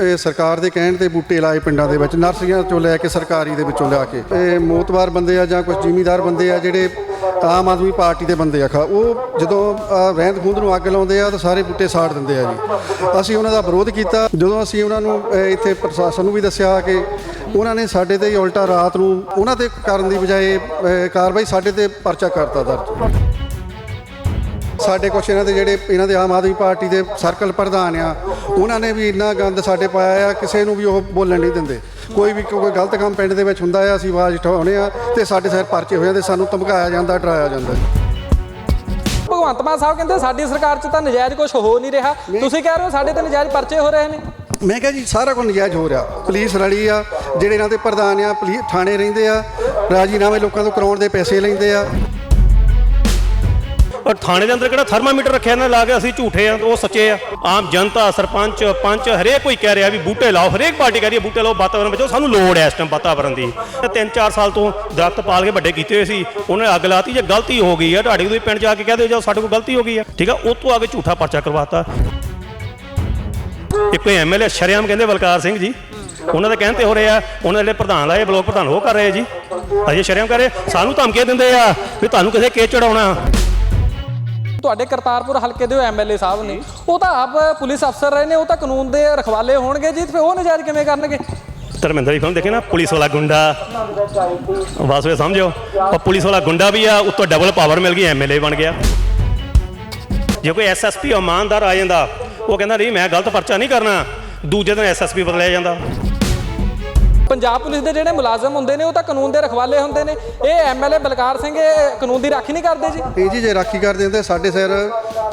ਇਹ ਸਰਕਾਰ ਦੇ ਕਹਿਣ ਤੇ ਬੂਟੇ ਲਾਏ ਪਿੰਡਾਂ ਦੇ ਵਿੱਚ, ਨਰਸਰੀਆਂ ਚੋਂ ਲੈ ਕੇ ਸਰਕਾਰੀ ਦੇ ਵਿੱਚੋਂ ਲਿਆ ਕੇ। ਇਹ ਮੋਤਬਾਰ ਬੰਦੇ ਆ ਜਾਂ ਕੁਝ ਜ਼ਿਮੀਦਾਰ ਬੰਦੇ ਆ ਜਿਹੜੇ ਆਮ ਆਦਮੀ ਪਾਰਟੀ ਦੇ ਬੰਦੇ ਆ ਖਾ, ਉਹ ਜਦੋਂ ਰਹਿੰਦ ਖੂੰਦ ਨੂੰ ਅੱਗ ਲਾਉਂਦੇ ਆ ਤਾਂ ਸਾਰੇ ਬੂਟੇ ਸਾੜ ਦਿੰਦੇ ਆ ਜੀ। ਅਸੀਂ ਉਹਨਾਂ ਦਾ ਵਿਰੋਧ ਕੀਤਾ, ਜਦੋਂ ਅਸੀਂ ਉਹਨਾਂ ਨੂੰ ਇੱਥੇ ਪ੍ਰਸ਼ਾਸਨ ਨੂੰ ਵੀ ਦੱਸਿਆ ਕਿ ਉਹਨਾਂ ਨੇ ਸਾਡੇ ਤੇ ਹੀ ਉਲਟਾ ਰਾਤ ਨੂੰ, ਉਹਨਾਂ ਤੇ ਕਰਨ ਦੀ ਬਜਾਏ ਕਾਰਵਾਈ ਸਾਡੇ ਤੇ ਪਰਚਾ ਕਰਤਾ ਦਰਜ। ਸਾਡੇ ਕੁਛ ਇਹਨਾਂ ਦੇ ਜਿਹੜੇ ਇਹਨਾਂ ਦੇ ਆਮ ਆਦਮੀ ਪਾਰਟੀ ਦੇ ਸਰਕਲ ਪ੍ਰਧਾਨ ਆ ਉਹਨਾਂ ਨੇ ਵੀ ਇੰਨਾ ਗੰਦ ਸਾਡੇ ਪਾਇਆ ਆ ਕਿਸੇ ਨੂੰ ਵੀ ਉਹ ਬੋਲਣ ਨਹੀਂ ਦਿੰਦੇ। ਕੋਈ ਵੀ ਕੋਈ ਗਲਤ ਕੰਮ ਪਿੰਡ ਦੇ ਵਿੱਚ ਹੁੰਦਾ ਆ ਅਸੀਂ ਆਵਾਜ਼ ਉਠਾਉਂਦੇ ਆ ਤੇ ਸਾਡੇ ਸਿਰ ਪਰਚੇ ਹੋ ਜਾਂਦੇ ਸਾਨੂੰ ਧਮਕਾਇਆ ਜਾਂਦਾ ਡਰਾਇਆ ਜਾਂਦਾ ਭਗਵੰਤ ਮਾਨ ਸਾਹਿਬ ਕਹਿੰਦੇ ਸਾਡੀ ਸਰਕਾਰ 'ਚ ਤਾਂ ਨਜਾਇਜ਼ ਕੁਝ ਹੋ ਨਹੀਂ ਰਿਹਾ। ਤੁਸੀਂ ਕਹਿ ਰਹੇ ਹੋ ਸਾਡੇ ਤੇ ਨਜਾਇਜ਼ ਪਰਚੇ ਹੋ ਰਹੇ ਨੇ? ਮੈਂ ਕਿਹਾ ਜੀ ਸਾਰਾ ਕੁਝ ਨਜਾਇਜ਼ ਹੋ ਰਿਹਾ। ਪੁਲਿਸ ਰਲੀ ਆ ਜਿਹੜੇ ਇਹਨਾਂ ਦੇ ਪ੍ਰਧਾਨ ਆ ਪੁਲਿਸ ਥਾਣੇ ਰਹਿੰਦੇ ਆ ਰਾਜੀਨਾਮੇ ਲੋਕਾਂ ਤੋਂ ਕਰਾਉਣ ਦੇ ਪੈਸੇ ਲੈਂਦੇ ਆ। ਔਰ ਥਾਣੇ ਦੇ ਅੰਦਰ ਕਿਹੜਾ ਥਰਮਾਮੀਟਰ ਰੱਖਿਆ ਨਾ ਲਾ ਕੇ ਅਸੀਂ ਝੂਠੇ ਆ, ਉਹ ਸੱਚੇ ਆ। ਆਮ ਜਨਤਾ, ਸਰਪੰਚ, ਪੰਚ ਹਰੇਕ ਕੋਈ ਕਹਿ ਰਿਹਾ ਵੀ ਬੂਟੇ ਲਾਓ, ਹਰੇਕ ਪਾਰਟੀ ਕਹਿ ਰਹੀ ਹੈ ਬੂਟੇ ਲਾਓ, ਵਾਤਾਵਰਨ ਬਚਾਓ, ਸਾਨੂੰ ਲੋੜ ਹੈ ਇਸ ਟਾਈਮ ਵਾਤਾਵਰਨ ਦੀ। ਤਿੰਨ ਚਾਰ ਸਾਲ ਤੋਂ ਦਰਖਤ ਪਾਲ ਕੇ ਵੱਡੇ ਕੀਤੇ ਹੋਏ ਸੀ, ਉਹਨੇ ਅੱਗ ਲਾਤੀ, ਜੇ ਗਲਤੀ ਹੋ ਗਈ ਆ, ਤੁਹਾਡੇ ਕੋਈ ਪਿੰਡ ਜਾ ਕੇ ਕਹਦੇ ਜਾਓ ਸਾਡੇ ਕੋਲ ਗਲਤੀ ਹੋ ਗਈ ਆ। ਠੀਕ ਆ, ਉਹ ਤੋਂ ਅੱਗੇ ਝੂਠਾ ਪਰਚਾ ਕਰਵਾਤਾ। ਇੱਕ ਐਮਐਲਏ ਸ਼ਰਿਆਮ ਕਹਿੰਦੇ ਬਲਕਾਰ ਸਿੰਘ ਜੀ, ਉਹਨਾਂ ਦੇ ਕਹਿਣ ਤੇ ਹੋ ਰਿਹਾ, ਉਹਨਾਂ ਦੇ ਪ੍ਰਧਾਨ ਲਾਏ, ਬਲੋਕ ਪ੍ਰਧਾਨ ਉਹ ਕਰ ਰਹੇ ਜੀ। ਅਜੇ ਸ਼ਰਿਆਮ ਕਰ ਰਹੇ ਸਾਨੂੰ ਧਮਕੀਆਂ ਦਿੰਦੇ ਆ ਵੀ ਤੁਹਾਨੂੰ ਕਿਸੇ ਕੇਸ ਚੜਾਉਣਾ ਤੁਹਾਡੇ ਕਰਤਾਰਪੁਰ ਹਲਕੇ ਦੇ ਐਮਐਲਏ ਸਾਹਿਬ ਨੇ, ਉਹ ਤਾਂ ਆਪ ਪੁਲਿਸ ਅਫਸਰ ਰਹੇ ਨੇ, ਉਹ ਤਾਂ ਕਾਨੂੰਨ ਦੇ ਰਖਵਾਲੇ ਹੋਣਗੇ ਜੀ ਫਿਰ ਉਹ ਨਜਾਇਜ਼ ਕਿਵੇਂ ਕਰਨਗੇ? ਧਰਮਿੰਦਰ ਦੀ ਫਿਲਮ ਦੇਖੇ ਨਾ, ਪੁਲਿਸ ਵਾਲਾ ਗੁੰਡਾ। ਬਸ ਵੇ ਸਮਝੋ, ਉਹ ਪੁਲਿਸ ਵਾਲਾ ਗੁੰਡਾ ਵੀ ਆ, ਉੱਤੋਂ ਡਬਲ ਪਾਵਰ ਮਿਲ ਗਈ, ਐਮਐਲਏ ਬਣ ਗਿਆ। ਜੇ ਕੋਈ ਐਸਐਸਪੀ ਇਮਾਨਦਾਰ ਆ ਜਾਂਦਾ, ਉਹ ਕਹਿੰਦਾ, ਨਹੀਂ, ਮੈਂ ਗਲਤ ਪਰਚਾ ਨਹੀਂ ਕਰਨਾ। ਦੂਜੇ ਦਿਨ ਐਸਐਸਪੀ ਬਦਲਿਆ ਜਾਂਦਾ। ਪੰਜਾਬ ਪੁਲਿਸ ਦੇ ਜਿਹੜੇ ਮੁਲਾਜ਼ਮ ਹੁੰਦੇ ਨੇ, ਉਹ ਤਾਂ ਕਾਨੂੰਨ ਦੇ ਰਖਵਾਲੇ ਹੁੰਦੇ ਨੇ। ਇਹ ਐਮਐਲਏ ਬਲਕਾਰ ਸਿੰਘ, ਇਹ ਕਾਨੂੰਨ ਦੀ ਰਾਖੀ ਨਹੀਂ ਕਰਦੇ ਜੀ? ਇਹ ਜੀ ਜੇ ਰਾਖੀ ਕਰਦੇ ਹੁੰਦੇ, ਸਾਡੇ ਸਿਰ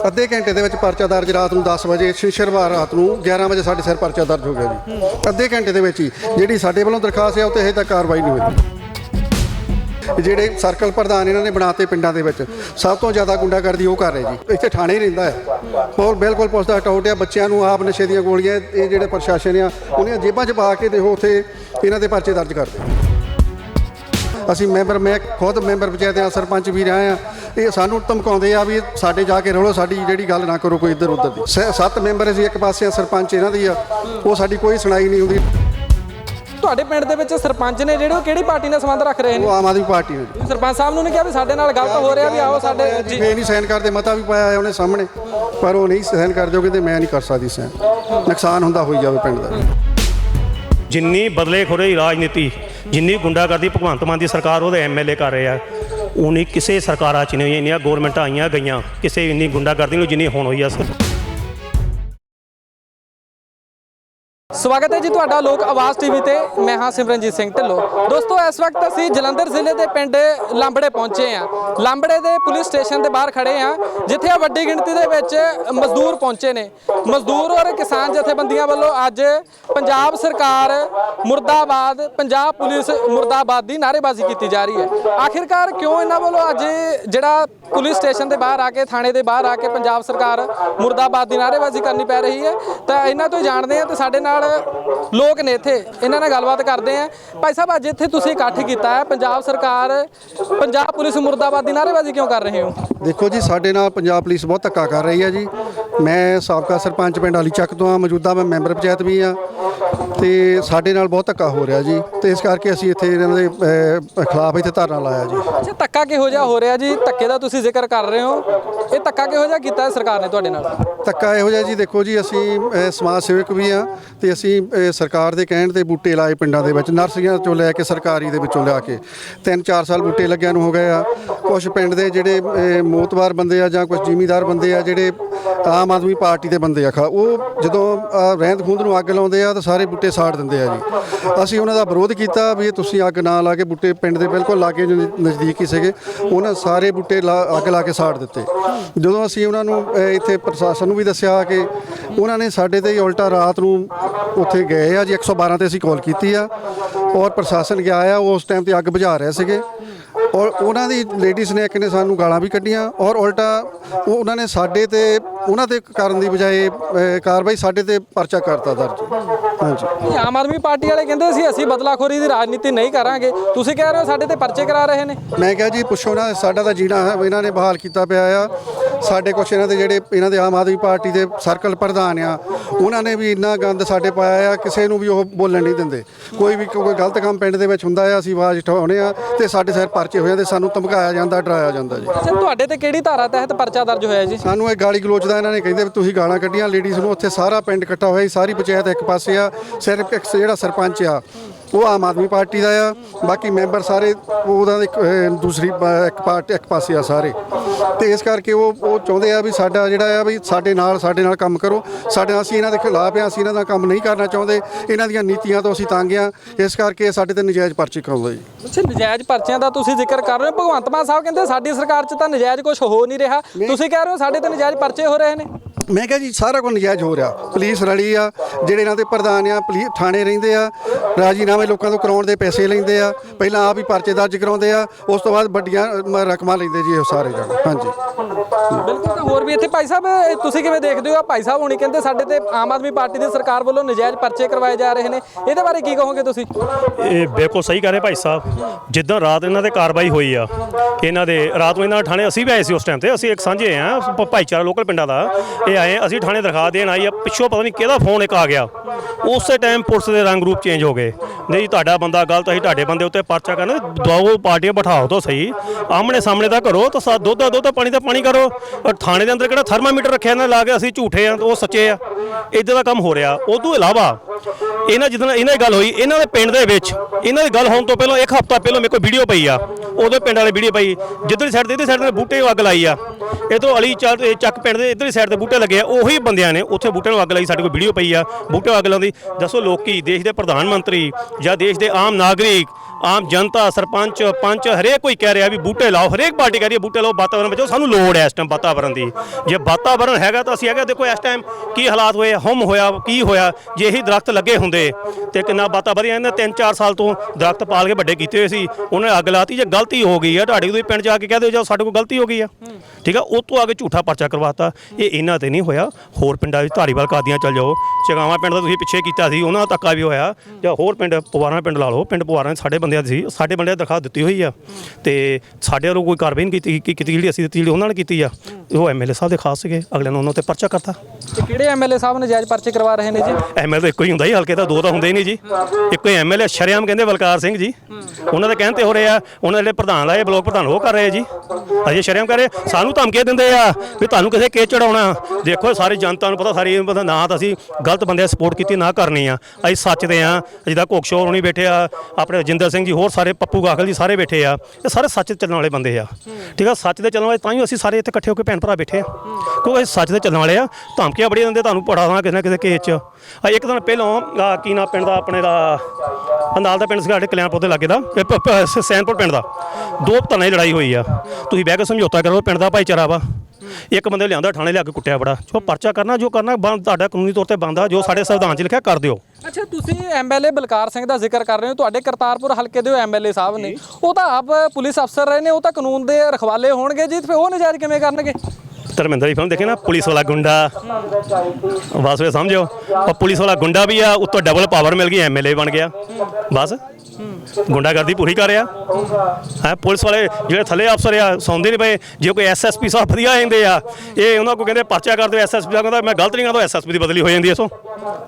ਅੱਧੇ ਘੰਟੇ ਦੇ ਵਿੱਚ ਪਰਚਾ ਦਰਜ ਰਾਤ ਨੂੰ 10 ਵਜੇ ਸ਼ਨੀਵਾਰ ਰਾਤ ਨੂੰ 11 ਵਜੇ ਸਾਡੇ ਸਿਰ ਪਰਚਾ ਦਰਜ ਹੋ ਗਿਆ ਜੀ। ਅੱਧੇ ਘੰਟੇ ਦੇ ਵਿੱਚ ਹੀ। ਜਿਹੜੀ ਸਾਡੇ ਵੱਲੋਂ ਦਰਖਾਸਤ ਹੈ, ਉਹ ਤੇ ਹਜੇ ਤੱਕ ਕਾਰਵਾਈ ਨਹੀਂ ਹੋਈ। ਜਿਹੜੇ ਸਰਕਲ ਪ੍ਰਧਾਨ ਇਹਨਾਂ ਨੇ ਬਣਾਤੇ ਪਿੰਡਾਂ ਦੇ ਵਿੱਚ, ਸਭ ਤੋਂ ਜ਼ਿਆਦਾ ਗੁੰਡਾਗਰਦੀ ਉਹ ਕਰ ਰਹੇ ਜੀ। ਇੱਥੇ ਥਾਣੇ ਹੀ ਰਹਿੰਦਾ ਹੈ। ਹੋਰ ਬਿਲਕੁਲ ਪੁਲਿਸ ਦਾ ਟਾਉਟ ਆ, ਬੱਚਿਆਂ ਨੂੰ ਆਪ ਨਸ਼ੇ ਦੀਆਂ ਗੋਲੀਆਂ, ਇਹ ਜਿਹੜੇ ਪ੍ਰਸ਼ਾਸਨ ਆ, ਉਹਨੇ ਜੇਬਾਂ 'ਚ ਪਾ ਕੇ ਦੇਖੋ ਉੱਥੇ ਇਹਨਾਂ ਦੇ ਪਰਚੇ ਦਰਜ ਕਰਦੇ ਅਸੀਂ ਮੈਂਬਰ, ਮੈਂ ਖੁਦ ਮੈਂਬਰ ਪੰਚਾਇਤ ਆ, ਸਰਪੰਚ ਵੀ ਰਹੇ ਆ। ਇਹ ਸਾਨੂੰ ਧਮਕਾਉਂਦੇ ਆ ਵੀ ਸਾਡੇ ਜਾ ਕੇ ਰੋਲੋ, ਸਾਡੀ ਜਿਹੜੀ ਗੱਲ ਨਾ ਕਰੋ ਕੋਈ ਇੱਧਰ ਉੱਧਰ ਦੀ। ਸ- ਸੱਤ ਮੈਂਬਰ ਅਸੀਂ ਇੱਕ ਪਾਸੇ ਆ, ਸਰਪੰਚ ਇਹਨਾਂ ਦੀ ਆ, ਉਹ ਸਾਡੀ ਕੋਈ ਸੁਣਾਈ ਨਹੀਂ ਹੁੰਦੀ। ਤੁਹਾਡੇ ਪਿੰਡ ਦੇ ਵਿੱਚ ਸਰਪੰਚ ਨੇ ਜਿਹੜੇ ਉਹ ਕਿਹੜੀ ਪਾਰਟੀ ਨਾਲ ਸੰਬੰਧ ਰੱਖ ਰਹੇ ਨੇ? ਉਹ ਆਮ ਆਦਮੀ ਪਾਰਟੀ ਨੇ ਜੀ। ਸਰਪੰਚ ਸਾਹਿਬ ਨੂੰ ਨੇ ਕਿਹਾ ਵੀ ਸਾਡੇ ਨਾਲ ਗਲਤ ਹੋ ਰਿਹਾ ਵੀ ਆਓ ਸਾਡੇ ਜੀ। ਫੇਰ ਨਹੀਂ ਸਾਈਨ ਕਰਦੇ ਮਤਾ ਵੀ ਪਾਇਆ ਹੈ ਉਹਨੇ ਸਾਹਮਣੇ। ਪਰ ਉਹ ਨਹੀਂ ਸਾਈਨ ਕਰ ਜੋ ਕਹਿੰਦੇ ਮੈਂ ਨਹੀਂ ਕਰ ਸਕਦੀ ਸਾਈਨ ਨੁਕਸਾਨ ਹੁੰਦਾ ਹੋਈ ਜਾਵੇ ਪਿੰਡ ਦਾ। ਜਿੰਨੀ ਬਦਲੇ ਖੋਰੀ ਰਾਜਨੀਤੀ ਜਿੰਨੀ ਗੁੰਡਾਗਰਦੀ ਭਗਵੰਤ ਮਾਨ ਦੀ ਸਰਕਾਰ ਉਹਦੇ ਐਮਐਲਏ ਕਰ ਰਹੇ ਆ ਉਨੀ ਕਿਸੇ ਸਰਕਾਰਾਂ ਚ ਨਹੀਂ ਹੋਈ ਇੰਨੀਆਂ ਗਵਰਨਮੈਂਟਾਂ ਆਈਆਂ ਗਈਆਂ ਕਿਸੇ ਇੰਨੀ ਗੁੰਡਾਗਰਦੀ ਨੂੰ ਜਿੰਨੀ ਹੁਣ ਹੋਈ ਆ ਸਵਾਗਤ ਹੈ ਜੀ ਤੁਹਾਡਾ ਲੋਕ ਆਵਾਜ਼ ਟੀਵੀ ਤੇ। ਮੈਂ ਹਾਂ ਸਿਮਰਨਜੀਤ ਸਿੰਘ ਢਿੱਲੋਂ। ਦੋਸਤੋ, ਇਸ ਵਕਤ ਅਸੀਂ ਜਲੰਧਰ ਜ਼ਿਲ੍ਹੇ ਦੇ ਪਿੰਡ ਲਾਂਬੜੇ ਪਹੁੰਚੇ ਹਾਂ। ਲਾਂਬੜੇ ਦੇ ਪੁਲਿਸ ਸਟੇਸ਼ਨ ਦੇ ਬਾਹਰ ਖੜੇ ਹਾਂ, ਜਿੱਥੇ ਆ ਵੱਡੀ ਗਿਣਤੀ ਦੇ ਵਿੱਚ ਮਜ਼ਦੂਰ ਪਹੁੰਚੇ ਨੇ। ਮਜ਼ਦੂਰ ਔਰ ਕਿਸਾਨ ਜਥੇਬੰਦੀਆਂ ਵੱਲੋਂ ਅੱਜ ਪੰਜਾਬ ਸਰਕਾਰ ਮੁਰਦਾਬਾਦ, ਪੰਜਾਬ ਪੁਲਿਸ ਮੁਰਦਾਬਾਦ ਦੀ ਨਾਅਰੇਬਾਜ਼ੀ ਕੀਤੀ ਜਾ ਰਹੀ ਹੈ। ਆਖਿਰਕਾਰ ਕਿਉਂ ਇਹਨਾਂ ਵੱਲੋਂ ਅੱਜ ਜਿਹੜਾ ਪੁਲਿਸ ਸਟੇਸ਼ਨ ਦੇ ਬਾਹਰ ਆ ਕੇ, ਥਾਣੇ ਦੇ ਬਾਹਰ ਆ ਕੇ ਪੰਜਾਬ ਸਰਕਾਰ ਮੁਰਦਾਬਾਦ ਦੀ ਨਾਅਰੇਬਾਜ਼ੀ ਕਰਨੀ ਪੈ ਰਹੀ ਹੈ? ਤਾਂ ਇਹਨਾਂ ਤੋਂ ਹੀ ਜਾਣਦੇ ਆ ਤੇ ਸਾਡੇ ਨਾਲ ਲੋਕ ਨੇ ਇੱਥੇ ਇਹਨਾਂ ਨਾਲ ਗੱਲਬਾਤ ਕਰਦੇ ਆ। ਭਾਈ ਸਾਹਿਬ ਅੱਜ ਇੱਥੇ ਤੁਸੀਂ ਇਕੱਠ ਕੀਤਾ ਹੈ। ਪੰਜਾਬ ਸਰਕਾਰ ਪੰਜਾਬ ਪੁਲਿਸ ਮੁਰਦਾਬਾਦ ਦੀ ਨਾਅਰੇਬਾਜ਼ੀ ਕਿਉਂ ਕਰ ਰਹੇ ਹੋ? ਦੇਖੋ ਜੀ ਸਾਡੇ ਨਾਲ ਪੰਜਾਬ ਪੁਲਿਸ ਬਹੁਤ ਧੱਕਾ ਕਰ ਰਹੀ ਹੈ ਜੀ। ਮੈਂ ਸਾਬਕਾ ਸਰਪੰਚ ਪਿੰਡ ਆਲੀ ਚੱਕ ਤੋਂ ਆ ਮੌਜੂਦਾ ਮੈਂ ਮੈਂਬਰ ਪੰਚਾਇਤ ਵੀ ਆ ਤੇ ਸਾਡੇ ਨਾਲ ਬਹੁਤ ਧੱਕਾ ਹੋ ਰਿਹਾ ਜੀ। ਤੇ ਇਸ ਕਰਕੇ ਅਸੀਂ ਇੱਥੇ ਇਹਨਾਂ ਦੇ ਖਿਲਾਫ ਇੱਥੇ ਧਰਨਾ ਲਾਇਆ ਜੀ। ਅੱਛਾ ਧੱਕਾ ਕਿਹੋ ਜਿਹਾ ਹੋ ਰਿਹਾ ਜੀ? ਧੱਕੇ ਦਾ ਤੁਸੀਂ ਜ਼ਿਕਰ ਕਰ ਰਹੇ ਹੋ। ਇਹ ਧੱਕਾ ਕਿਹੋ ਜਿਹਾ ਕੀਤਾ ਹੈ ਸਰਕਾਰ ਨੇ ਤੁਹਾਡੇ ਨਾਲ? ਧੱਕਾ ਇਹੋ ਜਿਹਾ ਜੀ ਦੇਖੋ ਜੀ ਅਸੀਂ ਸਮਾਜ ਸੇਵਕ ਵੀ ਆ ਤੇ ਅਸੀਂ ਸਰਕਾਰ ਦੇ ਕਹਿਣ ਤੇ ਬੂਟੇ ਲਾਏ ਪਿੰਡਾਂ ਦੇ ਵਿੱਚ ਨਰਸਰੀਆਂ ਚੋਂ ਲੈ ਕੇ ਸਰਕਾਰੀ ਦੇ ਵਿੱਚੋਂ ਲਿਆ ਕੇ। ਤਿੰਨ ਚਾਰ ਸਾਲ ਬੂਟੇ ਲੱਗਿਆਂ ਨੂੰ ਹੋ ਗਏ ਆ। ਕੁਝ ਪਿੰਡ ਦੇ ਜਿਹੜੇ ਅਹ, ਬੰਦੇ ਆ ਜਾਂ ਕੁਝ ਜ਼ਿਮੀਦਾਰ ਬੰਦੇ ਆ ਜਿਹੜੇ ਆਮ ਆਦਮੀ ਪਾਰਟੀ ਦੇ ਬੰਦੇ ਆ ਖਾ ਉਹ ਜਦੋਂ ਰਹਿੰਦ ਖੂੰਦ ਨੂੰ ਅੱਗ ਲਾਉਂਦੇ ਆ ਤਾਂ ਸਾਰੇ ਬੂਟੇ ਸਾੜ ਦਿੰਦੇ ਆ ਜੀ। ਅਸੀਂ ਉਹਨਾਂ ਦਾ ਵਿਰੋਧ ਕੀਤਾ ਵੀ ਇਹ ਤੁਸੀਂ ਅੱਗ ਨਾ ਲਾ ਕੇ ਬੂਟੇ ਪਿੰਡ ਦੇ ਬਿਲਕੁਲ ਲਾਗੇ ਨਜ਼ਦੀਕ ਹੀ ਸੀਗੇ ਉਹਨਾਂ ਸਾਰੇ ਬੂਟੇ ਲਾ- ਅੱਗ ਲਾ ਕੇ ਸਾੜ ਦਿੱਤੇ। ਜਦੋਂ ਅਸੀਂ ਉਹਨਾਂ ਨੂੰ ਇੱਥੇ ਪ੍ਰਸ਼ਾਸਨ ਨੂੰ ਵੀ ਦੱਸਿਆ ਕਿ ਉਹਨਾਂ ਨੇ ਸਾਡੇ ਤੇ ਹੀ ਉਲਟਾ ਰਾਤ ਨੂੰ ਉੱਥੇ ਗਏ ਆ ਜੀ 112 ਤੇ ਅਸੀਂ ਕਾਲ ਕੀਤੀ ਆ ਔਰ ਪ੍ਰਸ਼ਾਸਨ ਗਿਆ ਆ ਉਹ ਉਸ ਟਾਈਮ ਤੇ ਅੱਗ ਬੁਝਾ ਰਹੇ ਸੀਗੇ। ਔਰ ਉਹਨਾਂ ਦੀ ਲੇਡੀਜ਼ ਨੇ ਇੱਕ ਨੇ ਸਾਨੂੰ ਗਾਲਾਂ ਵੀ ਕੱਢੀਆਂ ਔਰ ਉਲਟਾ ਉਹ ਉਹਨਾਂ ਨੇ ਸਾਡੇ ਤੇ ਉਹਨਾਂ ਤੇ ਕਰਨ ਦੀ ਬਜਾਏ ਅਹ, ਕਾਰਵਾਈ ਸਾਡੇ ਤੇ ਪਰਚਾ ਕਰਤਾ ਦਰਜ। ਹਾਂਜੀ। ਆਮ ਆਦਮੀ ਪਾਰਟੀ ਵਾਲੇ ਕਹਿੰਦੇ ਸੀ ਅਸੀਂ ਬਦਲਾਖੋਰੀ ਦੀ ਰਾਜਨੀਤੀ ਨਹੀਂ ਕਰਾਂਗੇ। ਤੁਸੀਂ ਕਹਿ ਰਹੇ ਹੋ ਸਾਡੇ ਤੇ ਪਰਚੇ ਕਰਾ ਰਹੇ ਨੇ। ਮੈਂ ਕਿਹਾ ਜੀ ਪੁੱਛੋ ਨਾ ਸਾਡਾ ਤਾਂ ਜੀਣਾ ਹੈ ਇਹਨਾਂ ਨੇ ਬਹਾਲ ਕੀਤਾ ਪਿਆ ਆ। ਸਾਡੇ ਕੁਛ ਇਹਨਾਂ ਦੇ ਜਿਹੜੇ ਇਹਨਾਂ ਦੇ ਆਮ ਆਦਮੀ ਪਾਰਟੀ ਦੇ ਸਰਕਲ ਪ੍ਰਧਾਨ ਆ ਉਹਨਾਂ ਨੇ ਵੀ ਇੰਨਾ ਗੰਦ ਸਾਡੇ ਪਾਇਆ ਆ ਕਿਸੇ ਨੂੰ ਵੀ ਉਹ ਬੋਲਣ ਨਹੀਂ ਦਿੰਦੇ। ਕੋਈ ਵੀ ਕੋਈ ਗਲਤ ਕੰਮ ਪਿੰਡ ਦੇ ਵਿੱਚ ਹੁੰਦਾ ਆ ਅਸੀਂ ਆਵਾਜ਼ ਉਠਾਉਂਦੇ ਆ ਤੇ ਸਾਡੇ ਸਿਰ ਪਰਚੇ ਹੋ ਜਾਂਦੇ ਸਾਨੂੰ ਧਮਕਾਇਆ ਜਾਂਦਾ ਡਰਾਇਆ ਜਾਂਦਾ ਜੀ। ਅੱਛਾ ਤੁਹਾਡੇ ਤੇ ਕਿਹੜੀ ਧਾਰਾ ਤਹਿਤ ਪਰਚਾ ਦਰਜ ਹੋਇਆ ਜੀ? ਸਾਨੂੰ ਇਹ ਗਾਲੀ ਗਲੋਚ ਦਾ ਇਹਨਾਂ ਨੇ ਕਹਿੰਦੇ ਵੀ ਤੁਸੀਂ ਗਾਲਾਂ ਕੱਢੀਆਂ ਲੇਡੀਜ਼ ਨੂੰ ਉੱਥੇ ਸਾਰਾ ਪਿੰਡ ਇਕੱਠਾ ਹੋਇਆ ਸੀ ਸਾਰੀ ਪੰਚਾਇਤ ਇੱਕ ਪਾਸੇ ਆ ਸਿਰਫ ਇੱਕ ਜਿਹੜਾ ਸਰਪੰਚ ਆ ਉਹ ਆਮ ਆਦਮੀ ਪਾਰਟੀ ਦਾ ਆ ਬਾਕੀ ਮੈਂਬਰ ਸਾਰੇ ਉਹਦਾ ਇੱਕ ਅਹ, ਦੂਸਰੀ ਪ- ਇੱਕ ਪਾਰਟੀ ਇੱਕ ਪਾਸੇ ਆ ਸਾਰੇ। ਤੇ ਇਸ ਕਰਕੇ ਉਹ ਉਹ ਚਾਹੁੰਦੇ ਆ ਵੀ ਸਾਡਾ ਜਿਹੜਾ ਆ ਵੀ ਸਾਡੇ ਨਾਲ ਸਾਡੇ ਨਾਲ ਕੰਮ ਕਰੋ। ਸਾਡੇ ਅਸੀਂ ਇਹਨਾਂ ਦੇ ਖਿਲਾਫ ਆ ਅਸੀਂ ਇਹਨਾਂ ਦਾ ਕੰਮ ਨਹੀਂ ਕਰਨਾ ਚਾਹੁੰਦੇ। ਇਹਨਾਂ ਦੀਆਂ ਨੀਤੀਆਂ ਤੋਂ ਅਸੀਂ ਤੰਗ ਆ। ਇਸ ਕਰਕੇ ਸਾਡੇ ਤੇ ਨਜਾਇਜ਼ ਪਰਚੇ ਕਰਾਉਂਦੇ ਜੀ। ਅੱਛਾ ਨਜਾਇਜ਼ ਪਰਚਿਆਂ ਦਾ ਤੁਸੀਂ ਜ਼ਿਕਰ ਕਰ ਰਹੇ ਹੋ। ਭਗਵੰਤ ਮਾਨ ਸਾਹਿਬ ਕਹਿੰਦੇ ਸਾਡੀ ਸਰਕਾਰ 'ਚ ਤਾਂ ਨਜਾਇਜ਼ ਕੁਝ ਹੋ ਨਹੀਂ ਰਿਹਾ। ਤੁਸੀਂ ਕਹਿ ਰਹੇ ਹੋ ਸਾਡੇ ਤੇ ਨਜਾਇਜ਼ ਪਰਚੇ ਹੋ ਰਹੇ ਨੇ। ਮੈਂ ਕਿਹਾ ਜੀ ਸਾਰਾ ਕੁਝ ਨਜਾਇਜ਼ ਹੋ ਰਿਹਾ। ਪੁਲਿਸ ਰਲੀ ਆ ਜਿਹੜੇ ਇਹਨਾਂ ਦੇ ਪ੍ਰਧਾਨ ਆ ਪੁਲਿਸ ਥਾਣੇ ਰਹਿੰਦੇ ਆ ਰਾਜੀਨਾਮੇ ਲੋਕਾਂ ਤੋਂ ਕਰਾਉਣ ਦੇ ਪੈਸੇ ਲੈਂਦੇ ਆ ਪਹਿਲਾਂ ਆਪ ਹੀ ਪਰਚੇ ਦਰਜ ਕਰਾਉਂਦੇ ਆ ਉਸ ਤੋਂ ਬਾਅਦ ਵੱਡੀਆਂ ਰਕਮਾਂ ਲੈਂਦੇ ਜੀ ਇਹ ਸਾਰੇ ਜਣੇ। ਹਾਂਜੀ। ਬਿਲਕੁਲ ਤਾਂ ਹੋਰ ਵੀ ਇੱਥੇ ਭਾਈ ਸਾਹਿਬ ਇਹ ਤੁਸੀਂ ਕਿਵੇਂ ਦੇਖਦੇ ਹੋ? ਆ ਭਾਈ ਸਾਹਿਬ ਹੁਣੀ ਕਹਿੰਦੇ ਸਾਡੇ ਤੇ ਆਮ ਆਦਮੀ ਪਾਰਟੀ ਦੀ ਸਰਕਾਰ ਵੱਲੋਂ ਨਜਾਇਜ਼ ਪਰਚੇ ਕਰਵਾਏ ਜਾ ਰਹੇ ਨੇ। ਇਹਦੇ ਬਾਰੇ ਕੀ ਕਹੋਗੇ ਤੁਸੀਂ? ਇਹ ਬਿਲਕੁਲ ਸਹੀ ਕਰ ਰਹੇ ਭਾਈ ਸਾਹਿਬ। ਜਿੱਦਾਂ ਰਾਤ ਇਹਨਾਂ ਤੇ ਕਾਰਵਾਈ ਹੋਈ ਆ ਇਹਨਾਂ ਦੇ ਰਾਤ ਨੂੰ ਇਹਨਾਂ ਦੇ ਥਾਣੇ ਅਸੀਂ ਵੀ ਆਏ ਸੀ ਉਸ ਟਾਈਮ ਤੇ ਅਸੀਂ ਇੱਕ ਸਾਂਝੇ ਆ ਭ- ਭਾਈਚਾਰਾ ਲੋਕਲ ਪਿੰਡਾਂ ਦਾ। ਇਹ ਆਏ ਅਸੀਂ ਥਾਣੇ ਦਿਖਾ ਦੇਣ ਆਈ ਆ ਪਿੱਛੋਂ ਪਤਾ ਨਹੀਂ ਕਿਹਦਾ ਫੋਨ ਇੱਕ ਆ ਗਿਆ। ਉਸੇ ਟਾਈਮ ਪੁਲਿਸ ਦੇ ਰੰਗ ਰੂਪ ਚੇਂਜ ਹੋ ਗਏ। ਨਹੀਂ ਜੀ, ਤੁਹਾਡਾ ਬੰਦਾ ਗਲਤ, ਅਸੀਂ ਤੁਹਾਡੇ ਬੰਦੇ ਉੱਤੇ ਪਰਚਾ ਕਰਨਾ, ਦੋ ਪਾਰਟੀਆਂ ਬਿਠਾਓ ਤਾਂ ਸਹੀ। ਆਮਣੇ ਸਾਹਮਣੇ ਤਾਂ ਕਰੋ, ਤਾਂ ਸਾ ਦੁੱਧ ਦਾ ਦੁੱਧ, ਪਾਣੀ ਦਾ ਪਾਣੀ ਕਰੋ। ਔਰ ਥਾਣੇ ਦੇ ਅੰਦਰ ਕਿਹੜਾ ਥਰਮਾਮੀਟਰ ਰੱਖਿਆ ਇਹਨਾਂ ਲਾ ਕੇ, ਅਸੀਂ ਝੂਠੇ ਆ ਉਹ ਸੱਚੇ ਆ। ਇਦਾਂ ਦਾ ਕੰਮ ਹੋ ਰਿਹਾ। ਉਹ ਤੋਂ ਇਲਾਵਾ, ਇਹਨਾਂ ਜਿੱਦਣ ਇਹਨਾਂ ਦੀ ਗੱਲ ਹੋਈ, ਇਹਨਾਂ ਦੇ ਪਿੰਡ ਦੇ ਵਿੱਚ, ਇਹਨਾਂ ਦੀ ਗੱਲ ਹੋਣ ਤੋਂ ਪਹਿਲਾਂ, ਇੱਕ ਹਫ਼ਤਾ ਪਹਿਲਾਂ ਮੇਰੇ ਕੋਲ ਵੀਡੀਓ ਪਈ ਆ। ਉਹਦੇ ਪਿੰਡ ਵਾਲੇ ਵੀਡੀਓ ਪਈ। ਜਿੱਧਰ ਸਾਈਡ ਤੇ ਇਹਦੇ ਸਾਈਡ ਤੇ ਬੂਟੇ ਅੱਗ ਲਾਈ ਆ। ਇਧਰੋਂ ਅਲੀ ਚੱਕ ਚੱਕ ਪਿੰਡ ਦੇ, ਇਧਰਲੀ ਸਾਈਡ ਤੇ ਬੂਟੇ ਲੱਗੇ ਆ ਉਹੀ ਬੰਦਿਆਂ ਨੇ ਉੱਥੇ ਬੂਟੇ ਨੂੰ ਅੱਗ ਲਾਈ ਸਾਡੇ ਕੋਲ ਵੀਡੀਓ ਪਈ ਆ ਬੂਟੇ ਨੂੰ ਅੱਗ ਲਾਉਂਦੀ। ਦੱਸੋ ਲੋਕੀ ਦੇਸ਼ ਦੇ ਪ੍ਰਧਾਨ ਮੰਤਰੀ ਜਾਂ ਦੇਸ਼ ਦੇ ਆਮ ਨਾਗਰਿਕ ਆਮ ਜਨਤਾ ਸਰਪੰਚ ਪੰਚ ਹਰੇਕ ਕੋਈ ਕਹਿ ਰਿਹਾ ਵੀ ਬੂਟੇ ਲਾਓ ਹਰੇਕ ਪਾਰਟੀ ਕਹਿ ਰਹੀ ਹੈ ਬੂਟੇ ਲਾਓ ਵਾਤਾਵਰਨ ਬਚਾਓ ਸਾਨੂੰ ਲੋੜ ਹੈ ਇਸ ਟਾਈਮ ਵਾਤਾਵਰਨ ਦੀ। ਜੇ ਵਾਤਾਵਰਨ ਹੈਗਾ ਤਾਂ ਅਸੀਂ ਹੈਗਾ ਦੇਖੋ ਇਸ ਟਾਈਮ ਕੀ ਹਾਲਾਤ ਹੋਏ ਆ, ਹਮ ਹੋਇਆ ਕੀ ਹੋਇਆ ਜੇ ਇਹੀ ਦਰਖਤ ਲੱਗੇ ਹੁੰਦੇ ਤੇ ਕਿੰਨਾ ਵਾਤਾਵਰਨ ਇਹਨਾਂ 3-4 ਸਾਲ ਤੋਂ ਦਰਖਤ ਪਾਲ ਕੇ ਵੱਡੇ ਕੀਤੇ ਹੋਏ ਸੀ ਉਹਨਾਂ ਨੇ ਅੱਗ ਲਾਤੀ ਜੇ ਗਲਤੀ ਹੋ ਗਈ ਆ ਤੁਹਾਡੇ ਕੋਈ ਪਿੰਡ ਜਾ ਕੇ ਕਹਿ ਦਿਓ ਜਾਂ ਸਾਡੇ ਕੋਲ ਗਲਤੀ ਹੋ ਗਈ ਆ। ਠੀਕ ਆ ਉਹ ਤੋਂ ਅੱਗੇ ਝੂਠਾ ਪਰਚਾ ਕਰਵਾਤਾ ਇਹ ਇਹਨਾਂ ਤੇ ਨਹੀਂ ਹੋਇਆ। ਹੋਰ ਪਿੰਡਾਂ ਵਿੱਚ ਧਾਰੀਵਾਲ ਕਾਦੀਆਂ ਚੱਲ ਜਾਓ। ਚਗਾਵਾ ਪਿੰਡ ਦਾ ਤੁਸੀਂ ਪਿੱਛੇ ਕੀਤਾ ਸੀ ਉਹਨਾਂ ਦਾ ਧੱਕਾ ਵੀ ਹੋਇਆ। ਜਾਂ ਹੋਰ ਪਿੰਡ ਪਵਾਰਾਂ ਪਿੰਡ ਲਾ ਲਓ। ਪਿੰਡ ਪਵਾਰਾਂ ਸਾਡੇ ਬੰਦਿਆਂ ਦੀ ਸੀ। ਸਾਡੇ ਬੰਦਿਆਂ ਦੀ ਦਰਖਾਸਤ ਦਿੱਤੀ ਹੋਈ ਆ। ਤੇ ਸਾਡੇ ਵੱਲੋਂ ਕੋਈ ਕਾਰਵਾਈ ਨਹੀਂ ਕੀਤੀ ਕੀਤੀ ਜਿਹੜੀ ਅਸੀਂ ਦਿੱਤੀ ਜਿਹੜੀ ਉਹਨਾਂ ਨੇ ਕੀਤੀ ਆ ਉਹ ਐਮਐਲਏ ਸਾਹਿਬ ਦੇ ਖਾਸ ਸੀਗੇ। ਅਗਲੇ ਨੂੰ ਉਹਨਾਂ ਤੇ ਪਰਚਾ ਕਰਤਾ। ਤੇ ਕਿਹੜੇ ਐਮਐਲਏ ਸਾਹਿਬ ਨਜਾਇਜ਼ ਪਰਚੇ ਕਰਵਾ ਰਹੇ ਨੇ ਜੀ? ਐਮਐਲਏ ਤਾਂ ਇੱਕੋ ਹੀ ਹੁੰਦਾ ਹੀ ਹਲਕੇ ਤਾਂ ਦੋ ਤਾਂ ਹੁੰਦੇ ਨਹੀਂ ਜੀ। ਇੱਕੋ ਹੀ ਐਮਐਲਏ ਸ਼ਰਿਆਮ ਕਹਿੰਦੇ ਬਲਕਾਰ ਸਿੰਘ ਜੀ। ਉਹਨਾਂ ਦੇ ਕਹਿਣ ਤੇ ਹੋ ਰਹੇ ਆ ਉਹਨਾਂ ਦੇ ਜਿਹੜੇ ਪ੍ਰਧਾਨ ਲਾਏ ਬਲਾਕ ਪ੍ਰਧਾਨ ਉਹ ਕਰ ਰਹੇ ਜੀ। ਅਜੇ ਸ਼ਰਿਆਮ ਕਰ ਰਹੇ ਸਾਨੂੰ ਧਮਕੀਆਂ ਦਿੰਦੇ ਆ ਵੀ ਤੁਹਾਨੂੰ ਕਿਸੇ ਕੇਸ ਚੜਾਉਣਾ ਦੇਖੋ, ਸਾਰੀ ਜਨਤਾ ਨੂੰ ਪਤਾ, ਸਾਰੀ ਪਤਾ ਨਾ ਤਾਂ ਅਸੀਂ ਗਲਤ ਬੰਦੇ ਸਪੋਰਟ ਕੀਤੀ, ਨਾ ਕਰਨੀ ਆ। ਅਸੀਂ ਸੱਚ ਦੇ ਆ। ਜਿੱਦਾਂ ਕੋਕ ਸ਼ੋਰ ਹੋਣੀ ਬੈਠੇ ਆ। ਆਪਣੇ ਰਜਿੰਦਰ ਸਿੰਘ ਜੀ, ਹੋਰ ਸਾਰੇ ਪੱਪੂ ਗਾਖਲ ਜੀ ਸਾਰੇ ਬੈਠੇ ਆ। ਇਹ ਸਾਰੇ ਸੱਚ ਤੇ ਚੱਲਣ ਵਾਲੇ ਬੰਦੇ ਆ। ਠੀਕ ਆ? ਸੱਚ ਤੇ ਚੱਲਣ ਵਾਲੇ, ਤਾਂ ਹੀ ਅਸੀਂ ਸਾਰੇ ਇੱਥੇ ਇਕੱਠੇ ਹੋ ਕੇ ਭੈਣ ਭਰਾ ਬੈਠੇ ਆ। ਕਿਉਂਕਿ ਅਸੀਂ ਸੱਚ ਤੇ ਚੱਲਣ ਵਾਲੇ ਆ। ਧਮਕੀਆਂ ਬੜੀਆਂ ਦਿੰਦੇ, ਤੁਹਾਨੂੰ ਪੜਾਵਾਂ ਕਿਸੇ ਨਾ ਕਿਸੇ ਕੇਸ 'ਚ। ਆ ਇੱਕ ਦਿਨ ਪਹਿਲਾਂ ਕੀ ਨਾ ਪਿੰਡ ਦਾ, ਆਪਣੇ ਦਾ ਅੰਦਾਲ ਦਾ ਪਿੰਡ ਸੀਗਾ ਸਾਡੇ ਕਲਿਆਣਪੁਰ ਦੇ ਲਾਗੇ ਦਾ। ਇਹ ਸੈਨਪੁਰ ਪਿੰਡ ਦਾ। ਦੋ ਧਨਾਂ ਦੀ ਲੜਾਈ ਹੋਈ ਆ। ਤੁਸੀਂ ਬਹਿ ਕੇ ਸਮਝੌਤਾ ਕਰੋ, ਪਿੰਡ ਦਾ ਭਾਈਚਾਰਾ ਵਾ। ਇੱਕ ਬੰਦੇ ਲਿਆਂਦਾ ਥਾਣੇ ਲਿਆ ਕੇ ਕੁੱਟਿਆ ਬੜਾ। ਜੋ ਪਰਚਾ ਕਰਨਾ ਜੋ ਕਰਨਾ ਬੰਦ ਤੁਹਾਡਾ ਕਾਨੂੰਨੀ ਤੌਰ ਤੇ ਬੰਦਾ ਜੋ ਸਾਡੇ ਸੰਵਿਧਾਨ 'ਚ ਲਿਖਿਆ ਕਰ ਦਿਓ। ਅੱਛਾ ਤੁਸੀਂ ਐਮਐਲਏ ਬਲਕਾਰ ਸਿੰਘ ਦਾ ਜ਼ਿਕਰ ਕਰ ਰਹੇ ਹੋ ਤੁਹਾਡੇ ਕਰਤਾਰਪੁਰ ਹਲਕੇ ਦੇ ਐਮਐਲਏ ਸਾਹਿਬ ਨੇ। ਉਹ ਤਾਂ ਆਪ ਪੁਲਿਸ ਅਫਸਰ ਰਹੇ ਨੇ ਉਹ ਤਾਂ ਕਾਨੂੰਨ ਦੇ ਰਖਵਾਲੇ ਹੋਣਗੇ ਜੀ ਤੇ ਫਿਰ ਉਹ ਨਜਾਇਜ਼ ਕਿਵੇਂ ਕਰਨਗੇ? ਧਰਮਿੰਦਰ ਦੀ ਫਿਲਮ ਦੇਖੇ ਨਾ ਪੁਲਿਸ ਵਾਲਾ ਗੁੰਡਾ। ਬਸ ਵੇ ਸਮਝੋ ਉਹ ਪੁਲਿਸ ਵਾਲਾ ਗੁੰਡਾ ਵੀ ਆ ਉੱਤੋਂ ਡਬਲ ਪਾਵਰ ਮਿਲ ਗਈ ਐਮਐਲਏ ਬਣ ਗਿਆ। ਬਸ? ਗੁੰਡਾਗਰਦੀ ਪੂਰੀ ਕਰ ਰਿਹਾ। ਹੈ, ਪੁਲਿਸ ਵਾਲੇ ਜਿਹੜੇ ਥੱਲੇ ਅਫਸਰ ਆ ਸੌਂਦੇ ਨਹੀਂ ਪਏ। ਜੇ ਕੋਈ ਐਸਐਸਪੀ ਸਾਹਿਬ ਵਧੀਆ ਆ ਜਾਂਦੇ ਆ, ਇਹ ਉਹਨਾਂ ਕੋ ਕਹਿੰਦੇ ਪਰਚਾ ਕਰ ਦਿਓ ਐਸਐਸਪੀ ਸਾਹਿਬ ਕਹਿੰਦਾ, ਮੈਂ ਗਲਤ ਨਹੀਂ ਕਰਦਾ ਐਸਐਸਪੀ ਦੀ ਬਦਲੀ ਹੋ ਜਾਂਦੀ ਐ ਸੋ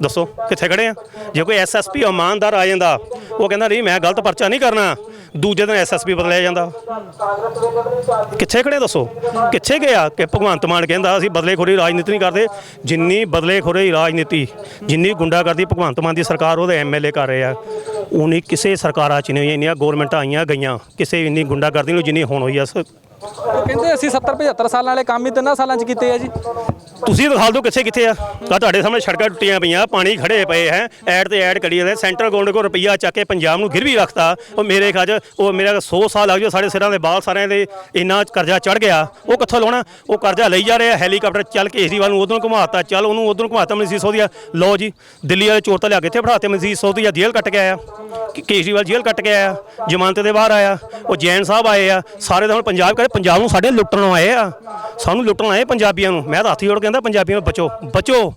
ਦੱਸੋ, ਕਿੱਥੇ ਖੜੇ ਆ? ਜੇ ਕੋਈ ਐਸਐਸਪੀ ਇਮਾਨਦਾਰ ਆ ਜਾਂਦਾ, ਉਹ ਕਹਿੰਦਾ, ਨਹੀਂ, ਮੈਂ ਗਲਤ ਪਰਚਾ ਨਹੀਂ ਕਰਨਾ। ਦੂਜੇ ਦਿਨ ਐਸਐਸਪੀ ਬਦਲਿਆ ਜਾਂਦਾ। ਕਿੱਥੇ ਖੜੇ ਦੱਸੋ? ਕਿੱਥੇ ਗਿਆ ਕਿ ਭਗਵੰਤ ਮਾਨ ਕਹਿੰਦਾ, ਅਸੀਂ ਬਦਲੇਖੋਰੀ ਰਾਜਨੀਤੀ ਨਹੀਂ ਕਰਦੇ। ਜਿੰਨੀ ਬਦਲੇਖੋਰੀ ਰਾਜਨੀਤੀ, ਜਿੰਨੀ ਗੁੰਡਾਗਰਦੀ ਭਗਵੰਤ ਮਾਨ ਦੀ ਸਰਕਾਰ, ਉਹਦੇ ਐਮਐਲਏ ਕਰ ਰਹੇ ਆ। ਉਨੀ ਕਿਸੇ ਸਰਕਾਰ ਚ ਨਹੀਂ ਹੋਈਆਂ ਇੰਨੀਆਂ ਗਵਰਨਮੈਂਟਾਂ ਆਈਆਂ ਗਈਆਂ, ਕਿਸੇ ਵੀ ਇੰਨੀ ਗੁੰਡਾਗਰਦੀ ਨੂੰ ਜਿੰਨੀ ਹੋਣ ਹੋਈ ਆ, ਸ- ਉਹ ਕਹਿੰਦੇ ਅਸੀਂ 70 75 ਸਾਲਾਂ ਵਾਲੇ ਕੰਮ ਹੀ ਤਿੰਨਾਂ ਸਾਲਾਂ 'ਚ ਕੀਤੇ ਆ ਜੀ। ਤੁਸੀਂ ਦਿਖਾ ਦਿਓ ਕਿੱਥੇ ਕਿੱਥੇ ਆ? ਆ ਤੁਹਾਡੇ ਸਾਹਮਣੇ ਸੜਕਾਂ ਟੁੱਟੀਆਂ ਪਈਆਂ, ਪਾਣੀ ਖੜੇ ਪਏ ਹੈ, ਐਡ ਤੇ ਐਡ ਕਰੀ ਜਾਂਦੇ। ਸੈਂਟਰ ਗਵਰਨਮੈਂਟ ਕੋਲ ਰੁਪਈਆ ਚੱਕ ਕੇ ਪੰਜਾਬ ਨੂੰ ਗਿਰਵੀ ਰੱਖਤਾ। ਉਹ ਮੇਰੇ ਖਾਜ ਉਹ ਮੇਰਾ 100 ਸਾਲ ਲੱਗ ਜਾਓ ਸਾਡੇ ਸਿਰਾਂ ਦੇ ਬਾਲ ਸਾਰਿਆਂ ਦੇ ਇੰਨਾ ਕਰਜ਼ਾ ਚੜ ਗਿਆ। ਉਹ ਕਿੱਥੋਂ ਲਾਉਣਾ? ਉਹ ਕਰਜ਼ਾ ਲਈ ਜਾ ਰਿਹਾ, ਹੈਲੀਕਾਪਟਰ ਚੱਲ ਕੇਜਰੀਵਾਲ ਨੂੰ ਉਧਰੋਂ ਘੁਮਾਤਾ। ਚੱਲ ਉਹਨੂੰ ਉਧਰੋਂ ਘੁਮਾਤਾ ਮਨਜੀਤ ਸੋਧੀਆ। ਲਓ ਜੀ, ਦਿੱਲੀ ਵਾਲੇ ਚੋਰ ਤਾਂ ਲਿਆ ਕੇ ਇੱਥੇ ਬਿਠਾਤੇ। ਮਨਜੀਤ ਸੋਧੀਆ ਜੇਲ੍ਹ ਕੱਟ ਕੇ ਆਇਆ। ਕੇਜਰੀਵਾਲ ਜੇਲ੍ਹ ਕੱਟ ਕੇ ਆਇਆ। ਜ਼ਮਾਨਤ ਦੇ ਬਾਹਰ ਆਇਆ। ਉਹ ਜੈਨ ਸਾਹਿਬ ਆਏ ਆ। ਸਾਰੇ ਤਾਂ ਹੁਣ ਪੰਜਾਬ ਕਰੇ ਪੰਜਾਬ ਨੂੰ ਸਾਡੇ ਲੁੱਟਣ ਆਏ ਆ। ਸਾਨੂੰ ਲੁੱਟਣ ਆਏ ਪੰਜਾਬੀਆਂ ਨੂੰ। ਮੈਂ ਤਾਂ ਹੱਥੀ ਜੋੜ ਕਹਿੰਦਾ, ਪੰਜਾਬੀਆਂ ਨੂੰ ਬਚੋ ਬਚੋ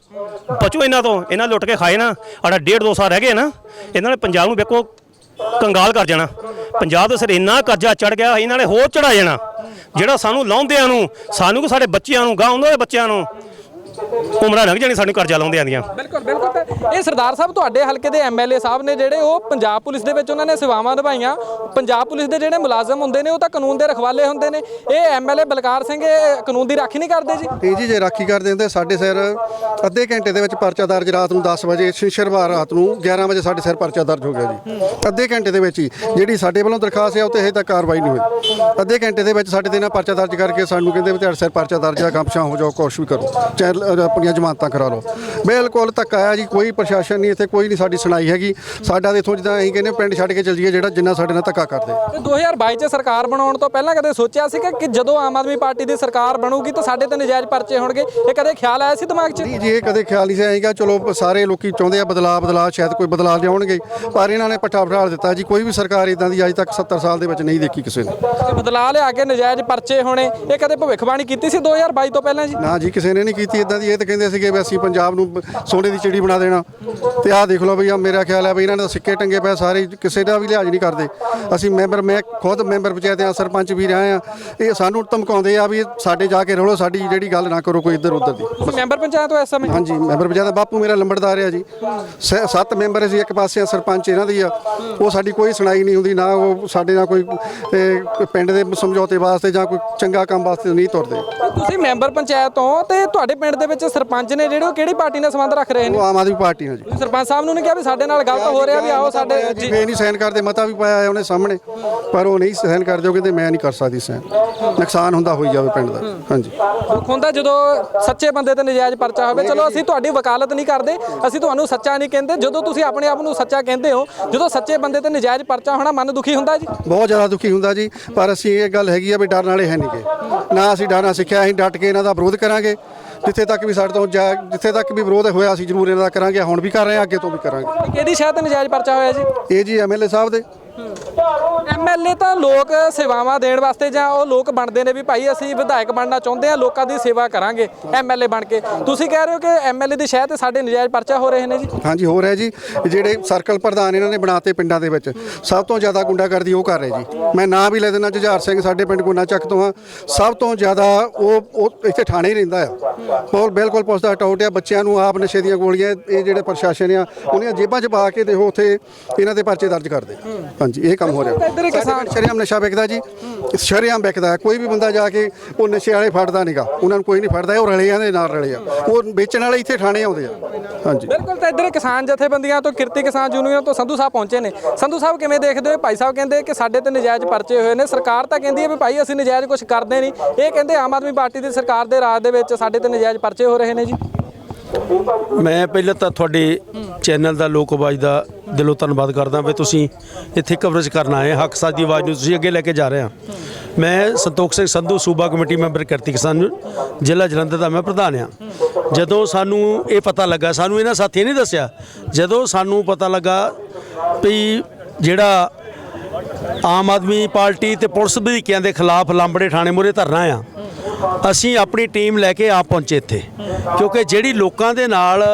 ਬਚੋ ਇਹਨਾਂ ਤੋਂ। ਇਹਨਾਂ ਲੁੱਟ ਕੇ ਖਾਏ ਨਾ। ਆੜਾ ਡੇਢ ਦੋ ਸਾਲ ਰਹਿ ਗਏ ਨਾ। ਇਹਨਾਂ ਨੇ ਪੰਜਾਬ ਨੂੰ ਵੇਖੋ, ਕੰਗਾਲ ਕਰ ਜਾਣਾ। ਪੰਜਾਬ ਦੇ ਸਿਰ ਇੰਨਾ ਕਰਜ਼ਾ ਚੜ ਗਿਆ, ਇਹਨਾਂ ਨੇ ਹੋਰ ਚੜਾ ਜਾਣਾ। ਜਿਹੜਾ ਸਾਨੂੰ ਲਾਉਂਦਿਆਂ ਨੂੰ, ਸਾਨੂੰ ਕਿ ਸਾਡੇ ਬੱਚਿਆਂ ਨੂੰ ਗਾਂ ਉਹਨਾਂ ਬੱਚਿਆਂ ਨੂੰ ਉਮਰਾਂ ਲੰਘ ਜਾਣੀ ਸਾਨੂੰ ਕਰਜ਼ਾ ਲਾਉਂਦਿਆਂ ਦੀਆਂ ਬਿਲਕੁਲ ਬਿਲਕੁਲ ਤੇ ਇਹ ਸਰਦਾਰ ਸਾਹਿਬ ਤੁਹਾਡੇ ਹਲਕੇ ਦੇ ਐਮਐਲਏ ਸਾਹਿਬ ਨੇ ਜਿਹੜੇ ਉਹ ਪੰਜਾਬ ਪੁਲਿਸ ਦੇ ਵਿੱਚ ਉਹਨਾਂ ਨੇ ਸੇਵਾਵਾਂ ਨਿਭਾਈਆਂ। ਪੰਜਾਬ ਪੁਲਿਸ ਦੇ ਜਿਹੜੇ ਮੁਲਾਜ਼ਮ ਹੁੰਦੇ ਨੇ ਉਹ ਤਾਂ ਕਾਨੂੰਨ ਦੇ ਰਖਵਾਲੇ ਹੁੰਦੇ ਨੇ। ਇਹ ਐਮਐਲਏ ਬਲਕਾਰ ਸਿੰਘ ਇਹ ਕਾਨੂੰਨ ਦੀ ਰਾਖੀ ਨਹੀਂ ਕਰਦੇ ਜੀ? ਤੇ ਜੀ ਜੇ ਰਾਖੀ ਕਰਦੇ ਹੁੰਦੇ ਸਾਡੇ ਸਿਰ ਅੱਧੇ ਘੰਟੇ ਦੇ ਵਿੱਚ ਪਰਚਾ ਦਰਜ ਰਾਤ ਨੂੰ 10 ਵਜੇ ਸ਼ਨੀਵਾਰ ਰਾਤ ਨੂੰ 11 ਵਜੇ ਸਾਡੇ ਸਿਰ ਪਰਚਾ ਦਰਜ ਹੋ ਗਿਆ ਜੀ। ਅੱਧੇ ਘੰਟੇ ਦੇ ਵਿੱਚ ਹੀ ਜਿਹੜੀ ਸਾਡੇ ਵੱਲੋਂ ਦਰਖਾਸਤ ਹੈ ਉਹ ਤੇ ਹਜੇ ਤੱਕ ਕਾਰਵਾਈ ਨਹੀਂ ਹੋਈ। ਅੱਧੇ ਘੰਟੇ ਦੇ ਵਿੱਚ ਸਾਡੇ ਤੇ ਨਾ ਪਰਚਾ ਦਰਜ ਕਰਕੇ ਸਾਨੂੰ ਕਹਿੰਦੇ ਵੀ ਤੁਹਾਡੇ ਸਿਰ ਪਰਚਾ ਦਰਜ ਹੈ ਗਮਸ਼ਾ ਹੋ ਜਾਓ ਕੁਛ ਵੀ ਕਰੋ। ਚਾਹੇ ਆਪਣੀਆਂ ਜ਼ਮਾਨਤਾਂ ਕਰਾ ਲਓ। ਬਿਲਕੁਲ ਧੱਕਾ ਆ ਜੀ ਕੋਈ ਪ੍ਰਸ਼ਾਸਨ ਨਹੀਂ ਇੱਥੇ ਕੋਈ ਨਹੀਂ ਸਾਡੀ ਸੁਣਾਈ ਹੈਗੀ। ਸਾਡਾ ਇੱਥੋਂ ਜਿੱਦਾਂ ਅਸੀਂ ਕਹਿੰਦੇ ਪਿੰਡ ਛੱਡ ਕੇ ਚੱਲ ਜਾਈਏ ਜਿਹੜਾ ਜਿੰਨਾ ਸਾਡੇ ਨਾਲ ਧੱਕਾ ਕਰਦੇ। ਤੇ 2022 ਚ ਸਰਕਾਰ ਬਣਾਉਣ ਤੋਂ ਪਹਿਲਾਂ ਕਦੇ ਸੋਚਿਆ ਸੀ ਕਿ ਜਦੋਂ ਆਮ ਆਦਮੀ ਪਾਰਟੀ ਦੀ ਸਰਕਾਰ ਬਣੂਗੀ ਤਾਂ ਸਾਡੇ ਤੇ ਨਜਾਇਜ਼ ਪਰਚੇ ਹੋਣਗੇ? ਇਹ ਕਦੇ ਖਿਆਲ ਆਇਆ ਸੀ ਦਿਮਾਗ 'ਚ? ਨਹੀਂ ਜੀ ਇਹ ਕਦੇ ਖਿਆਲ ਨਹੀਂ ਸੀ ਆਏਗਾ ਚਲੋ ਸਾਰੇ ਲੋਕੀ ਚਾਹੁੰਦੇ ਆ ਬਦਲਾਅ ਬਦਲਾਅ ਸ਼ਾਇਦ ਕੋਈ ਬਦਲਾਅ ਲਿਆਉਣਗੇ। ਪਰ ਇਹਨਾਂ ਨੇ ਪੱਠਾ ਬਿਠਾ ਦਿੱਤਾ ਜੀ ਕੋਈ ਵੀ ਸਰਕਾਰ ਇਦਾਂ ਦੀ ਅੱਜ ਤੱਕ 70 ਸਾਲ ਦੇ ਵਿੱਚ ਨਹੀਂ ਦੇਖੀ ਕਿਸੇ ਨੇ। ਬਦਲਾਅ ਲਿਆ ਕੇ ਨਜਾਇਜ਼ ਪਰਚੇ ਹੋਣੇ ਇਹ ਕਦੇ ਭਵਿੱਖਬਾਣੀ ਕੀਤੀ ਸੀ 2022 ਤੋਂ ਪਹਿਲਾਂ ਜੀ? ਨਾ ਜੀ ਕਿਸੇ ਨੇ ਨਹੀਂ ਕੀਤੀ ਇਦਾਂ ਦੀ ਇਹ ਤਾਂ ਕਹਿੰਦੇ ਸੀਗੇ ਵੀ ਅਸੀਂ ਪੰਜਾਬ ਨੂੰ ਸੋਨੇ ਦੀ ਚਿੜੀ ਬਣਾ ਦੇਣਾ। ਤੇ ਆਹ ਦੇਖ ਲਓ ਵੀ ਆ ਮੇਰਾ ਖਿਆਲ ਹੈ ਵੀ ਇਹਨਾਂ ਨੇ ਤਾਂ ਸਿੱਕੇ ਟੰਗੇ ਪਏ ਸਾਰੇ ਕਿਸੇ ਦਾ ਵੀ ਲਿਹਾਜ਼ ਨਹੀਂ ਕਰਦੇ। ਅਸੀਂ ਮੈਂਬਰ ਮੈਂ ਖੁਦ ਮੈਂਬਰ ਪੰਚਾਇਤ ਆ ਸਰਪੰਚ ਵੀ ਰਹੇ ਆ ਇਹ ਸਾਨੂੰ ਧਮਕਾਉਂਦੇ ਆ ਵੀ ਸਾਡੇ ਜਾ ਕੇ ਰੋਲੋ ਸਾਡੀ ਜਿਹੜੀ ਗੱਲ ਨਾ ਕਰੋ ਕੋਈ ਇੱਧਰ ਉੱਧਰ ਦੀ। ਮੈਂਬਰ ਪੰਚਾਇਤ ਹੋ ਇਸ ਸਮੇਂ? ਹਾਂਜੀ ਮੈਂਬਰ ਪੰਚਾਇਤ ਦਾ ਬਾਪੂ ਮੇਰਾ ਲੰਬੜਦਾਰ ਆ ਜੀ। ਸ- ਸੱਤ ਮੈਂਬਰ ਸੀ ਇੱਕ ਪਾਸੇ ਆ, ਸਰਪੰਚ ਇਹਨਾਂ ਦੀ ਆ। ਉਹ ਸਾਡੀ ਕੋਈ ਸੁਣਾਈ ਨਹੀਂ ਹੁੰਦੀ ਨਾ ਉਹ ਸਾਡੇ ਨਾਲ ਕੋਈ ਪਿੰਡ ਦੇ ਸਮਝੌਤੇ ਵਾਸਤੇ ਜਾਂ ਕੋਈ ਚੰਗਾ ਕੰਮ ਵਾਸਤੇ ਨਹੀਂ ਤੁਰਦੇ। ਤੇ ਤੁਸੀਂ ਮੈਂਬਰ ਪੰਚਾਇਤ ਹੋ ਤੇ ਤੁਹਾਡੇ ਪਿੰਡ ਦੇ ਵਿੱਚ ਸਰਪੰਚ ਨੇ ਜਿਹੜੇ ਉਹ ਕਿਹੜੀ ਪਾਰਟੀ ਨਾਲ ਸੰਬੰਧ ਰੱਖ ਰਹੇ ਨੇ? ਉਹ ਆਮ ਆਦਮੀ ਪਾਰਟੀ ਨਾਲ ਜੀ। ਤੁਸੀਂ ਸਰਪੰਚ ਸਾਹਿਬ ਨੂੰ ਨਹੀਂ ਕਿਹਾ ਵੀ ਸਾਡੇ ਨਾਲ ਗਲਤ ਹੋ ਰਿਹਾ ਵੀ ਆਓ ਸਾਡੇ ਜੀ ਫੇ ਨਹੀਂ ਸਹਿਨ ਕਰਦੇ ਮਤਾ ਵੀ ਪਾਇਆ ਹੈ ਉਹਨੇ ਸਾਹਮਣੇ ਪਰ ਉਹ ਨਹੀਂ ਸਹਿਨ ਕਰਦੇ ਉਹ ਕਹਿੰਦੇ ਮੈਂ ਨਹੀਂ ਕਰ ਸਕਦੀ ਸਹਿਨ ਨੁਕਸਾਨ ਹੁੰਦਾ ਹੋਈ ਜਾਵੇ ਪਿੰਡ ਦਾ। ਹਾਂਜੀ। ਦੁੱਖ ਹੁੰਦਾ ਜਦੋਂ ਸੱਚੇ ਬੰਦੇ ਤੇ ਨਜਾਇਜ਼ ਪਰਚਾ ਹੋਵੇ। ਚਲੋ ਅਸੀਂ ਤੁਹਾਡੀ ਵਕਾਲਤ ਨਹੀਂ ਕਰਦੇ ਅਸੀਂ ਤੁਹਾਨੂੰ ਸੱਚਾ ਨਹੀਂ ਕਹਿੰਦੇ। ਜਦੋਂ ਤੁਸੀਂ ਆਪਣੇ ਆਪ ਨੂੰ ਸੱਚਾ ਕਹਿੰਦੇ ਹੋ ਜਦੋਂ ਸੱਚੇ ਬੰਦੇ ਤੇ ਨਜਾਇਜ਼ ਪਰਚਾ ਹੋਣਾ ਮਨ ਦੁਖੀ ਹੁੰਦਾ ਜੀ? ਬਹੁਤ ਜ਼ਿਆਦਾ ਦੁਖੀ ਹੁੰਦਾ ਜੀ ਪਰ ਅਸੀਂ ਇਹ ਗੱਲ ਹੈਗੀ ਆ ਵੀ ਡਰਨ ਵਾਲੇ ਹੈ ਨਹੀਂਗੇ ਨਾ ਅਸੀਂ ਡਰਨਾ ਸਿੱਖਿਆ ਅਸੀਂ ਡਟ ਕੇ ਇਹਨਾਂ ਦਾ ਵਿਰੋਧ ਕਰਾਂਗੇ। ਜਿੱਥੇ ਤੱਕ ਵੀ ਸਾਡੇ ਤੋਂ ਜਾ- ਜਿੱਥੇ ਤੱਕ ਵੀ ਵਿਰੋਧ ਹੋਇਆ ਅਸੀਂ ਜ਼ਰੂਰ ਇਹਨਾਂ ਦਾ ਕਰਾਂਗੇ ਹੁਣ ਵੀ ਕਰ ਰਹੇ ਹਾਂ ਅੱਗੇ ਤੋਂ ਵੀ ਕਰਾਂਗੇ। ਕਿਹਦੀ ਸ਼ਾਇਦ ਨਜਾਇਜ਼ ਪਰਚਾ ਹੋਇਆ ਜੀ? ਇਹ ਜੀ ਐਮਐਲਏ ਸਾਹਿਬ ਦੇ। ਐਮਐਲਏ ਤਾਂ ਲੋਕ ਸੇਵਾਵਾਂ ਦੇਣ ਵਾਸਤੇ ਜਾਂ ਉਹ ਲੋਕ ਬਣਦੇ ਨੇ ਵੀ ਭਾਈ ਅਸੀਂ ਵਿਧਾਇਕ ਬਣਨਾ ਚਾਹੁੰਦੇ ਆ ਲੋਕਾਂ ਦੀ ਸੇਵਾ ਕਰਾਂਗੇ ਐਮਐਲਏ ਬਣ ਕੇ। ਤੁਸੀਂ ਕਹਿ ਰਹੇ ਹੋ ਕਿ ਐਮਐਲਏ ਦੀ ਸ਼ਾਇਦ ਤੇ ਸਾਡੇ ਨਜਾਇਜ਼ ਪਰਚਾ ਹੋ ਰਹੇ ਨੇ ਜੀ? ਹਾਂਜੀ, ਹੋ ਰਿਹਾ ਜੀ। ਜਿਹੜੇ ਸਰਕਲ ਪ੍ਰਧਾਨ ਇਹਨਾਂ ਨੇ ਬਣਾਤੇ ਪਿੰਡਾਂ ਦੇ ਵਿੱਚ, ਸਭ ਤੋਂ ਜ਼ਿਆਦਾ ਗੁੰਡਾਗਰਦੀ ਉਹ ਕਰ ਰਹੇ ਜੀ। ਮੈਂ ਨਾਂ ਵੀ ਲੈ ਦਿੰਦਾ, ਜੁਝਾਰ ਸਿੰਘ ਸਾਡੇ ਪਿੰਡ ਗੁੰਨਾ ਚੱਕ ਤੋਂ ਆ। ਸਭ ਤੋਂ ਜ਼ਿਆਦਾ ਉਹ ਉਹ ਇੱਥੇ ਥਾਣੇ ਹੀ ਰਹਿੰਦਾ ਆ। ਹੋਰ ਬਿਲਕੁਲ ਪੁੱਛਦਾ ਟਾਉਟ ਆ, ਬੱਚਿਆਂ ਨੂੰ ਆਪ ਨਸ਼ੇ ਦੀਆਂ ਗੋਲੀਆਂ, ਇਹ ਜਿਹੜੇ ਪ੍ਰਸ਼ਾਸਨ ਆ ਉਹਨੀਆਂ ਜੇਬਾਂ 'ਚ ਪਾ ਕੇ ਦੇਖੋ ਉੱਥੇ ਇਹਨਾਂ ਦੇ ਪਰਚੇ ਦਰਜ ਕਰਦੇ ਹਾਂਜੀ ਇਹ ਕੰਮ ਹੋ ਰਿਹਾ। ਇੱਧਰ ਕਿਸਾਨ ਸ਼ਰਿਆਮ ਨਸ਼ਾ ਵਿਕਦਾ ਜੀ। ਸ਼ਰਿਆਮ ਵਿਕਦਾ ਹੈ। ਕੋਈ ਵੀ ਬੰਦਾ ਜਾ ਕੇ ਉਹ ਨਸ਼ੇ ਵਾਲੇ ਫੜਦਾ ਨਹੀਂਗਾ ਉਹਨਾਂ ਨੂੰ ਕੋਈ ਨਹੀਂ ਫੜਦਾ ਉਹ ਰਲਿਆਂ ਦੇ ਨਾਲ ਰਲੇ ਆ। ਉਹ ਵੇਚਣ ਵਾਲੇ ਇੱਥੇ ਥਾਣੇ ਆਉਂਦੇ ਆ। ਹਾਂਜੀ। ਬਿਲਕੁਲ ਤਾਂ ਇੱਧਰ ਕਿਸਾਨ ਜਥੇਬੰਦੀਆਂ ਤੋਂ ਕਿਰਤੀ ਕਿਸਾਨ ਯੂਨੀਅਨ ਤੋਂ ਸੰਧੂ ਸਾਹਿਬ ਪਹੁੰਚੇ ਨੇ। ਸੰਧੂ ਸਾਹਿਬ ਕਿਵੇਂ ਦੇਖਦੇ ਹੋ? ਭਾਈ ਸਾਹਿਬ ਕਹਿੰਦੇ ਕਿ ਸਾਡੇ ਤੇ ਨਜਾਇਜ਼ ਪਰਚੇ ਹੋਏ ਨੇ। ਸਰਕਾਰ ਤਾਂ ਕਹਿੰਦੀ ਹੈ ਵੀ ਭਾਈ ਅਸੀਂ ਨਜਾਇਜ਼ ਕੁਝ ਕਰਦੇ ਨਹੀਂ। ਇਹ ਕਹਿੰਦੇ ਆਮ ਆਦਮੀ ਪਾਰਟੀ ਦੀ ਸਰਕਾਰ ਦੇ ਰਾਜ ਦੇ ਵਿੱਚ ਸਾਡੇ ਤੇ ਨਜਾਇਜ਼ ਪਰਚੇ ਹੋ ਰਹੇ ਨੇ ਜੀ। ਮੈਂ ਪਹਿਲਾਂ ਤਾਂ ਤੁਹਾਡੇ ਚੈਨਲ ਦਾ ਲੋਕ ਆਵਾਜ਼ ਦਾ ਦਿਲੋਂ ਧੰਨਵਾਦ ਕਰਦਾ ਵੀ ਤੁਸੀਂ ਇੱਥੇ ਕਵਰੇਜ ਕਰਨ ਆਏ, ਹੱਕ ਸਾਜ ਦੀ ਆਵਾਜ਼ ਨੂੰ ਤੁਸੀਂ ਅੱਗੇ ਲੈ ਕੇ ਜਾ ਰਹੇ ਆ। ਮੈਂ ਸੰਤੋਖ ਸਿੰਘ ਸੰਧੂ, ਸੂਬਾ ਕਮੇਟੀ ਮੈਂਬਰ ਕਿਰਤੀ ਕਿਸਾਨ ਜ਼ਿਲ੍ਹਾ ਜਲੰਧਰ ਦਾ ਮੈਂ ਪ੍ਰਧਾਨ ਆ। ਜਦੋਂ ਸਾਨੂੰ ਇਹ ਪਤਾ ਲੱਗਾ, ਸਾਨੂੰ ਇਹਨਾਂ ਸਾਥੀਆਂ ਨੇ ਦੱਸਿਆ, ਜਦੋਂ ਸਾਨੂੰ ਪਤਾ ਲੱਗਾ ਵੀ ਜਿਹੜਾ ਆਮ ਆਦਮੀ ਪਾਰਟੀ ਤੇ ਪੁਲਿਸ ਵਧੀਕੀਆਂ ਦੇ ਖਿਲਾਫ ਲਾਂਬੜੇ ਥਾਣੇ ਮੂਹਰੇ ਧਰਨਾ ਆ ਅਸੀਂ ਆਪਣੀ ਟੀਮ ਲੈ ਕੇ ਆਪ ਪਹੁੰਚੇ ਇੱਥੇ। ਕਿਉਂਕਿ ਜਿਹੜੀ ਲੋਕਾਂ ਦੇ ਨਾਲ